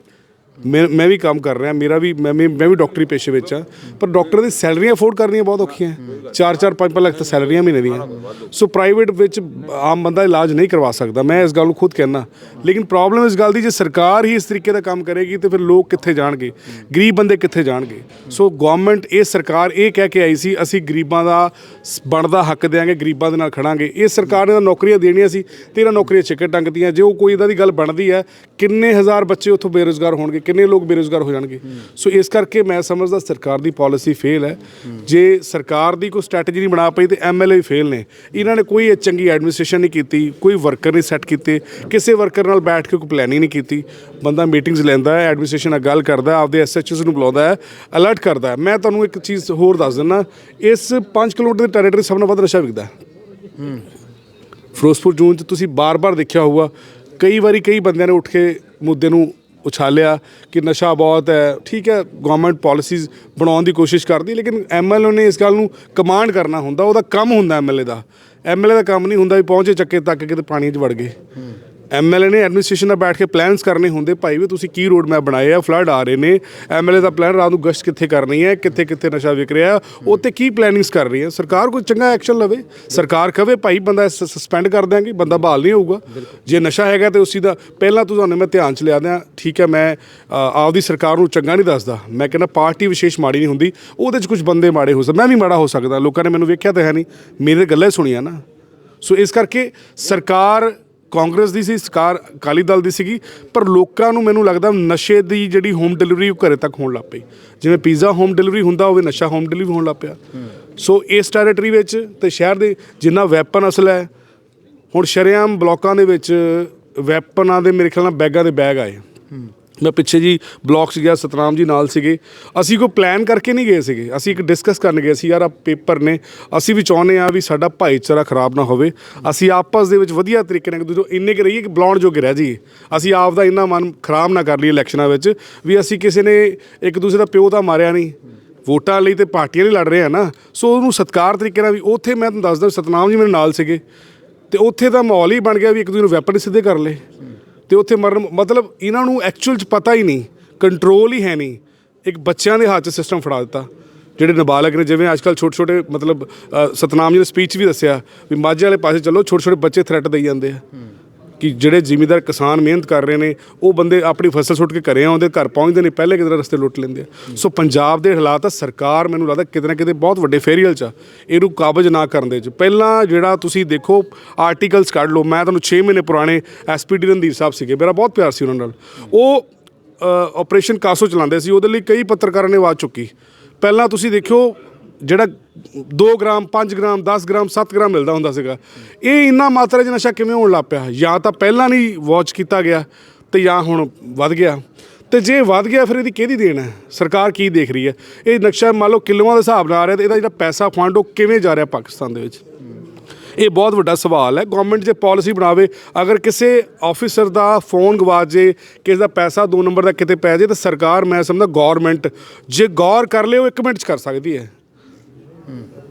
ਮੈਂ ਮੈਂ ਵੀ ਕੰਮ ਕਰ ਰਿਹਾ, ਮੇਰਾ ਵੀ, ਮੈਂ ਮੈਂ ਵੀ ਡਾਕਟਰੀ ਪੇਸ਼ੇ ਵਿੱਚ ਆ ਪਰ ਡਾਕਟਰ ਦੀ ਸੈਲਰੀਆਂ ਅਫੋਰਡ ਕਰਨੀਆਂ ਬਹੁਤ ਔਖੀਆਂ। 4-4 5-5 ਲੱਖ ਤਾਂ ਸੈਲਰੀਆਂ ਮਹੀਨੇ ਦੀਆਂ। ਸੋ ਪ੍ਰਾਈਵੇਟ ਵਿੱਚ ਆਮ ਬੰਦਾ ਇਲਾਜ ਨਹੀਂ ਕਰਵਾ ਸਕਦਾ। ਮੈਂ ਇਸ ਗੱਲ ਨੂੰ ਖੁਦ ਕਹਿਣਾ ਲੇਕਿਨ ਪ੍ਰੋਬਲਮ ਇਸ ਗੱਲ ਦੀ, ਜੇ ਸਰਕਾਰ ਹੀ ਇਸ ਤਰੀਕੇ ਦਾ ਕੰਮ ਕਰੇਗੀ, ਤੇ ਫਿਰ ਲੋਕ ਕਿੱਥੇ ਜਾਣਗੇ? ਗਰੀਬ ਬੰਦੇ ਕਿੱਥੇ ਜਾਣਗੇ? ਸੋ ਗਵਰਨਮੈਂਟ ਇਹ ਸਰਕਾਰ ਇਹ ਕਹਿ ਕੇ ਆਈ ਸੀ, ਅਸੀਂ ਗਰੀਬਾਂ ਦਾ ਬਣਦਾ ਹੱਕ ਦੇਾਂਗੇ ਗਰੀਬਾਂ ਦੇ ਨਾਲ ਖੜਾਂਗੇ। ਇਹ ਸਰਕਾਰ ਨੇ ਤਾਂ ਨੌਕਰੀਆਂ ਦੇਣੀਆਂ ਸੀ ਤੇਰਾ ਨੌਕਰੀਆਂ ਛਿੱਕੇ ਟੰਗਦੀਆਂ ਜੇ ਉਹ ਕੋਈ ਇਹਦਾ ਦੀ ਗੱਲ ਬਣਦੀ ਹੈ, ਕਿੰਨੇ ਹਜ਼ਾਰ ਬੱਚੇ ਉੱਥੋਂ ਬੇਰੁਜ਼ਗਾਰ ਹੋਣਗੇ, ਕਿੰਨੇ ਲੋਕ ਬੇਰੁਜ਼ਗਾਰ ਹੋ ਜਾਣਗੇ? ਸੋ ਇਸ ਕਰਕੇ ਮੈਂ ਸਮਝਦਾ ਸਰਕਾਰ ਦੀ ਪਾਲਿਸੀ ਫੇਲ ਹੈ। ਜੇ ਸਰਕਾਰ ਦੀ ਕੋਈ ਸਟ੍ਰੈਟਜੀ ਨਹੀਂ ਬਣਾ ਪਈ ਤੇ ਐਮਐਲਏ ਫੇਲ ਨੇ। ਇਹਨਾਂ ਨੇ ਕੋਈ ਚੰਗੀ ਐਡਮਿਨਿਸਟ੍ਰੇਸ਼ਨ ਨਹੀਂ ਕੀਤੀ, ਕੋਈ ਵਰਕਰ ਨਹੀਂ ਸੈੱਟ ਕੀਤੇ, ਕਿਸੇ ਵਰਕਰ ਨਾਲ ਬੈਠ ਕੇ ਕੋਈ ਪਲੈਨਿੰਗ ਨਹੀਂ ਕੀਤੀ। ਬੰਦਾ ਮੀਟਿੰਗਸ ਲੈਂਦਾ ਹੈ ਐਡਮਿਨਿਸਟ੍ਰੇਸ਼ਨ ਨਾਲ ਗੱਲ ਕਰਦਾ ਹੈ, ਆਪਦੇ ਐਸਐਚਓਸ ਨੂੰ ਬੁਲਾਉਂਦਾ ਹੈ ਅਲਰਟ ਕਰਦਾ ਹੈ। ਮੈਂ ਤੁਹਾਨੂੰ ਇੱਕ ਚੀਜ਼ ਹੋਰ ਦੱਸ ਦਿੰਦਾ, ਇਸ 5 ਕਿਲੋਮੀਟਰ ਦੇ ਟੈਰੀਟਰੀ ਸਭ ਨਾਲੋਂ ਵੱਧ ਨਸ਼ਾ ਵਿਕਦਾ ਹੈ। ਫਿਰੋਜ਼ਪੁਰ ਜੂਨ ਚ ਤੁਸੀਂ ਬਾਰ-ਬਾਰ ਦੇਖਿਆ ਹੋਊਗਾ, ਕਈ ਵਾਰੀ ਕਈ ਬੰਦਿਆਂ ਨੇ ਉੱਠ ਕੇ ਮੁੱਦੇ ਨੂੰ ਉਛਾਲਿਆ ਕਿ ਨਸ਼ਾ ਬਹੁਤ ਹੈ। ਠੀਕ ਹੈ ਗਵਰਨਮੈਂਟ ਪਾਲਿਸੀਜ਼ ਬਣਾਉਣ ਦੀ ਕੋਸ਼ਿਸ਼ ਕਰਦੀ, ਲੇਕਿਨ ਐਮਐਲਏ ਨੇ ਇਸ ਗੱਲ ਨੂੰ ਕਮਾਂਡ ਕਰਨਾ ਹੁੰਦਾ, ਉਹਦਾ ਕੰਮ ਹੁੰਦਾ ਐਮਐਲਏ ਦਾ। ਐਮਐਲਏ ਦਾ ਕੰਮ ਨਹੀਂ ਹੁੰਦਾ ਵੀ ਪਹੁੰਚੇ ਚੱਕੇ ਤੱਕ ਕਿਤੇ ਪਾਣੀ 'ਚ ਵੜ ਗਏ। ਐਮਐਲਏ ਨੇ ਐਡਮਿਨਿਸਟ੍ਰੇਸ਼ਨ ਨਾਲ ਬੈਠ ਕੇ ਪਲਾਨਸ ਕਰਨੇ ਹੁੰਦੇ। ਭਾਈ ਵੀ ਤੁਸੀਂ ਕੀ ਰੋਡ ਮੈਪ ਬਣਾਏ ਆ? ਫਲੱਡ ਆ ਰਹੇ ਨੇ। ਐਮਐਲਏ ਦਾ ਪਲਾਨ ਰਾਤ ਨੂੰ ਗਸ਼ਤ ਕਿੱਥੇ ਕਰਨੀ ਹੈ? ਕਿੱਥੇ ਕਿੱਥੇ ਨਸ਼ਾ ਵਿਕ ਰਿਹਾ? ਉੱਤੇ ਕੀ ਪਲੈਨਿੰਗਸ ਕਰ ਰਹੀ ਹੈ? ਸਰਕਾਰ ਕੋਈ ਚੰਗਾ ਐਕਸ਼ਨ ਲਵੇ? ਸਰਕਾਰ ਕਵੇ, ਭਾਈ ਬੰਦਾ ਸਸਪੈਂਡ ਕਰ ਦਿਆਂਗੇ, ਬੰਦਾ ਬਹਾਲ ਨਹੀਂ ਹੋਊਗਾ। ਜੇ ਨਸ਼ਾ ਹੈਗਾ ਤੇ ਉਸੀ ਦਾ ਪਹਿਲਾਂ ਤੋਂ ਤੁਹਾਨੂੰ ਮੈਂ ਧਿਆਨ ਚ ਲਿਆ ਦਿਆਂ ਠੀਕ ਹੈ, ਮੈਂ ਆਪਦੀ ਸਰਕਾਰ ਨੂੰ ਚੰਗਾ ਨਹੀਂ ਦੱਸਦਾ। ਮੈਂ ਕਹਿੰਦਾ ਪਾਰਟੀ ਵਿਸ਼ੇਸ਼ ਮਾੜੀ ਨਹੀਂ ਹੁੰਦੀ। ਉਹਦੇ ਚ ਕੁਝ ਬੰਦੇ ਮਾੜੇ ਹੋ ਸਕਦੇ। ਮੈਂ ਵੀ ਮਾੜਾ ਹੋ ਸਕਦਾ। ਲੋਕਾਂ ਨੇ ਮੈਨੂੰ ਵੇਖਿਆ ਤਾਂ ਹੈ ਨਹੀਂ। ਮੇਰੇ ਗੱਲਾਂ ਹੀ ਸੁਣੀਆਂ ਨਾ। ਸੋ ਇਸ ਕਰਕੇ ਸਰਕਾਰ ਕਾਂਗਰਸ ਦੀ ਸੀ, ਸਰਕਾਰ ਅਕਾਲੀ ਦਲ ਦੀ ਸੀਗੀ, ਪਰ ਲੋਕਾਂ ਨੂੰ ਮੈਨੂੰ ਲੱਗਦਾ ਨਸ਼ੇ ਦੀ ਜਿਹੜੀ ਹੋਮ ਡਿਲੀਵਰੀ ਉਹ ਘਰੇ ਤੱਕ ਹੋਣ ਲੱਗ ਪਈ। ਜਿਵੇਂ ਪੀਜ਼ਾ ਹੋਮ ਡਿਲੀਵਰੀ ਹੁੰਦਾ ਹੋਵੇ ਨਸ਼ਾ ਹੋਮ ਡਿਲੀਵਰੀ ਹੋਣ ਲੱਗ ਪਿਆ। ਸੋ ਇਸ ਟੈਰੀਟਰੀ ਵਿੱਚ ਤੇ ਸ਼ਹਿਰ ਦੇ ਜਿੰਨਾ ਵੈਪਨ ਅਸਲ ਹੈ, ਹੁਣ ਸ਼ਰੇਆਮ ਬਲਾਕਾਂ ਦੇ ਵਿੱਚ ਵੈਪਨਾਂ ਦੇ ਮੇਰੇ ਖਿਆਲ ਨਾਲ ਬੈਗਾਂ ਦੇ ਬੈਗ ਆਏ ਮੈਂ ਪਿੱਛੇ ਜੀ ਬਲਾਕ 'ਚ ਗਿਆ, ਸਤਨਾਮ ਜੀ ਨਾਲ ਸੀਗੇ। ਅਸੀਂ ਕੋਈ ਪਲਾਨ ਕਰਕੇ ਨਹੀਂ ਗਏ ਸੀਗੇ। ਅਸੀਂ ਇੱਕ ਡਿਸਕਸ ਕਰਨ ਗਏ ਸੀ, ਯਾਰ ਆ ਪੇਪਰ ਨੇ, ਅਸੀਂ ਵੀ ਚਾਹੁੰਦੇ ਆ ਵੀ ਸਾਡਾ ਭਾਈਚਾਰਾ ਖਰਾਬ ਨਾ ਹੋਵੇ। ਅਸੀਂ ਆਪਸ ਦੇ ਵਿੱਚ ਵਧੀਆ ਤਰੀਕੇ ਨਾਲ ਇੱਕ ਦੂਜੇ ਨੂੰ ਇੰਨੇ ਕੁ ਰਹੀਏ ਕਿ ਬੁਲਾਉਣ ਜੋਗੇ ਰਹਿ ਜਾਈਏ। ਅਸੀਂ ਆਪ ਦਾ ਇੰਨਾ ਮਨ ਖਰਾਬ ਨਾ ਕਰ ਲਈਏ ਇਲੈਕਸ਼ਨਾਂ ਵਿੱਚ ਵੀ ਅਸੀਂ ਕਿਸੇ ਨੇ ਇੱਕ ਦੂਜੇ ਦਾ ਪਿਓ ਤਾਂ ਮਾਰਿਆ ਨਹੀਂ। ਵੋਟਾਂ ਲਈ ਤੇ ਪਾਰਟੀਆਂ ਲਈ ਲੜ ਰਹੇ ਆ ਨਾ। ਸੋ ਉਹਨੂੰ ਸਤਕਾਰ ਤਰੀਕੇ ਨਾਲ ਵੀ ਉੱਥੇ ਮੈਂ ਤੁਹਾਨੂੰ ਦੱਸਦਾ, ਸਤਨਾਮ ਜੀ ਮੇਰੇ ਨਾਲ ਸੀਗੇ। ਤੇ ਉੱਥੇ ਦਾ ਮਾਹੌਲ ਹੀ ਬਣ ਗਿਆ ਵੀ ਇੱਕ ਦੂਜੇ ਨੂੰ ਵੈਪਨ ਸਿੱਧੇ ਕਰ ਲਏ। ਤੇ ਉੱਥੇ ਮਰਨ ਮਤਲਬ ਇਹਨਾਂ ਨੂੰ ਐਕਚੁਅਲ ਚ ਪਤਾ ਹੀ ਨਹੀਂ ਕੰਟਰੋਲ ਹੀ ਹੈ ਨਹੀਂ। ਇੱਕ ਬੱਚਿਆਂ ਦੇ ਹੱਥ 'ਚ ਸਿਸਟਮ ਫੜਾ ਦਿੱਤਾ। ਜਿਹੜੇ ਨਾਬਾਲਗ ਨੇ, ਜਿਵੇਂ ਅੱਜਕੱਲ ਛੋਟੇ ਛੋਟੇ ਮਤਲਬ ਸਤਨਾਮ ਜੀ ਨੇ ਸਪੀਚ ਵੀ ਦੱਸਿਆ ਵੀ ਮਾਝੇ ਵਾਲੇ ਪਾਸੇ ਚੱਲੋ ਛੋਟੇ ਛੋਟੇ ਬੱਚੇ ਥ੍ਰੈਟ ਦੇਈ ਜਾਂਦੇ ਆ। ਕਿ ਜਿਹੜੇ ਜ਼ਿਮੀਦਾਰ ਕਿਸਾਨ ਮਿਹਨਤ ਕਰ ਰਹੇ ਨੇ, ਉਹ ਬੰਦੇ ਆਪਣੀ ਫਸਲ ਸੁੱਟ ਕੇ ਘਰੇ ਆਉਂਦੇ, ਘਰ ਪਹੁੰਚਦੇ ਨੇ, ਪਹਿਲੇ ਕਿਤੇ ਰਸਤੇ ਲੁੱਟ ਲੈਂਦੇ ਆ। ਸੋ ਪੰਜਾਬ ਦੇ ਹਾਲਾਤ ਆ, ਸਰਕਾਰ ਮੈਨੂੰ ਲੱਗਦਾ ਕਿਤੇ ਨਾ ਕਿਤੇ ਬਹੁਤ ਵੱਡੇ ਫੇਰੀਅਲ ਚ ਆ। ਇਹਨੂੰ ਕਾਬਜ ਨਾ ਕਰਨ ਦੇ ਚ ਪਹਿਲਾਂ ਜਿਹੜਾ ਤੁਸੀਂ ਦੇਖੋ ਆਰਟੀਕਲਸ ਕੱਢ ਲਓ, ਮੈਂ ਤੁਹਾਨੂੰ 6 ਮਹੀਨੇ ਪੁਰਾਣੇ ਐਸਪੀਡੀ ਰਣਧੀਰ ਸਾਹਿਬ ਸੀਗੇ, ਮੇਰਾ ਬਹੁਤ ਪਿਆਰ ਸੀ ਉਹਨਾਂ ਨਾਲ। ਉਹ ਆਪਰੇਸ਼ਨ ਕਾਸੋ ਚਲਾਉਂਦੇ ਸੀ, ਉਹਦੇ ਲਈ ਕਈ ਪੱਤਰਕਾਰਾਂ ਨੇ ਆਵਾਜ਼ ਚੁੱਕੀ। ਪਹਿਲਾਂ ਤੁਸੀਂ ਦੇਖਿਓ ਜਿਹੜਾ 2 ਗ੍ਰਾਮ 5 ਗ੍ਰਾਮ 10 ਗ੍ਰਾਮ 7 ਗ੍ਰਾਮ ਮਿਲਦਾ ਹੁੰਦਾ ਸੀਗਾ। ਇਹ ਇੰਨਾ ਮਾਤਰਾ 'ਚ ਨਸ਼ਾ ਕਿਵੇਂ ਹੋਣ ਲੱਗ ਪਿਆ? ਜਾਂ ਤਾਂ ਪਹਿਲਾਂ ਨਹੀਂ ਵਾਚ ਕੀਤਾ ਗਿਆ ਤੇ ਜਾਂ ਹੁਣ ਵੱਧ ਗਿਆ। ਤੇ ਜੇ ਵੱਧ ਗਿਆ, ਫਿਰ ਇਹਦੀ ਕਿਹਦੀ ਦੇਣ ਹੈ? ਸਰਕਾਰ ਕੀ ਦੇਖ ਰਹੀ ਹੈ? ਇਹ ਨਕਸ਼ਾ ਮੰਨ ਲਓ ਕਿਲੋਆਂ ਦੇ ਹਿਸਾਬ ਨਾਲ ਆ ਰਿਹਾ ਤੇ ਇਹਦਾ ਜਿਹੜਾ ਪੈਸਾ ਫੰਡ ਉਹ ਕਿਵੇਂ ਜਾ ਰਿਹਾ ਪਾਕਿਸਤਾਨ ਦੇ ਵਿੱਚ? ਇਹ ਬਹੁਤ ਵੱਡਾ ਸਵਾਲ ਹੈ। ਗਵਰਨਮੈਂਟ ਜੇ ਪਾਲਿਸੀ ਬਣਾਵੇ, ਅਗਰ ਕਿਸੇ ਆਫੀਸਰ ਦਾ ਫੋਨ ਗਵਾਚ ਜੇ ਕਿਸੇ ਦਾ ਪੈਸਾ ਦੋ ਨੰਬਰ ਦਾ ਕਿਤੇ ਪੈ ਜੇ, ਤਾਂ ਸਰਕਾਰ, ਮੈਂ ਸਮਝਦਾ ਗਵਰਨਮੈਂਟ ਜੇ ਗੌਰ ਕਰ ਲੇ ਉਹ 1 ਮਿੰਟ ਚ ਕਰ ਸਕਦੀ ਹੈ।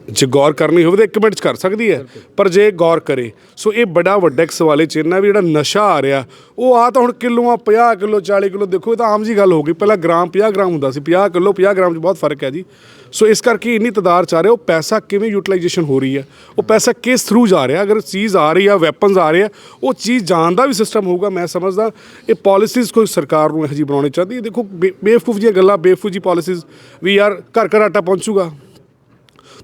ਜੇ ਗੌਰ ਕਰਨੀ ਹੋਵੇ ਤਾਂ ਇੱਕ ਮਿੰਟ ਚ ਕਰ ਸਕਦੀ ਹੈ, ਪਰ ਜੇ ਗੌਰ ਕਰੇ, ਸੋ ਇਹ ਬੜਾ ਵੱਡਾ ਇੱਕ ਸਵਾਲੇ ਚਿੰਨ੍ਹ ਹੈ ਵੀ ਜਿਹੜਾ ਨਸ਼ਾ ਆ ਰਿਹਾ, ਉਹ ਆ ਤਾਂ ਹੁਣ ਕਿਲੋਆਂ 50 ਕਿਲੋ 40 ਕਿਲੋ, ਦੇਖੋ ਇਹ ਤਾਂ ਆਮ ਜੀ ਗੱਲ ਹੋ ਗਈ, ਪਹਿਲਾਂ ਗ੍ਰਾਮ 50 ਗ੍ਰਾਮ ਹੁੰਦਾ ਸੀ 50 ਕਿਲੋ 50 ਗ੍ਰਾਮ 'ਚ ਬਹੁਤ ਫ਼ਰਕ ਹੈ ਜੀ। ਸੋ ਇਸ ਕਰਕੇ ਇੰਨੀ ਤਦਾਰ ਚ ਆ ਰਿਹਾ, ਉਹ ਪੈਸਾ ਕਿਵੇਂ ਯੂਟਿਲਾਈਜੇਸ਼ਨ ਹੋ ਰਹੀ ਹੈ, ਉਹ ਪੈਸਾ ਕਿਸ ਥਰੂ ਜਾ ਰਿਹਾ, ਅਗਰ ਚੀਜ਼ ਆ ਰਹੀ ਆ ਵੈਪਨਸ ਆ ਰਹੇ ਆ ਉਹ ਚੀਜ਼ ਜਾਣ ਦਾ ਵੀ ਸਿਸਟਮ ਹੋਊਗਾ, ਮੈਂ ਸਮਝਦਾ, ਇਹ ਪਾਲਿਸੀਜ਼ ਕੋਈ ਸਰਕਾਰ ਨੂੰ ਇਹੋ ਜਿਹੀ ਬਣਾਉਣੀ ਚਾਹੀਦੀ ਦੇਖੋ ਬੇ- ਬੇਵਕੂਫ ਜੀਆਂ ਗੱਲਾਂ, ਬੇਵਕੂਫ ਜੀ ਪਾਲਿਸੀਜ਼ ਵੀ ਯਾਰ ਘਰ ਘਰ ਆਟਾ ਪਹੁੰਚੂਗਾ।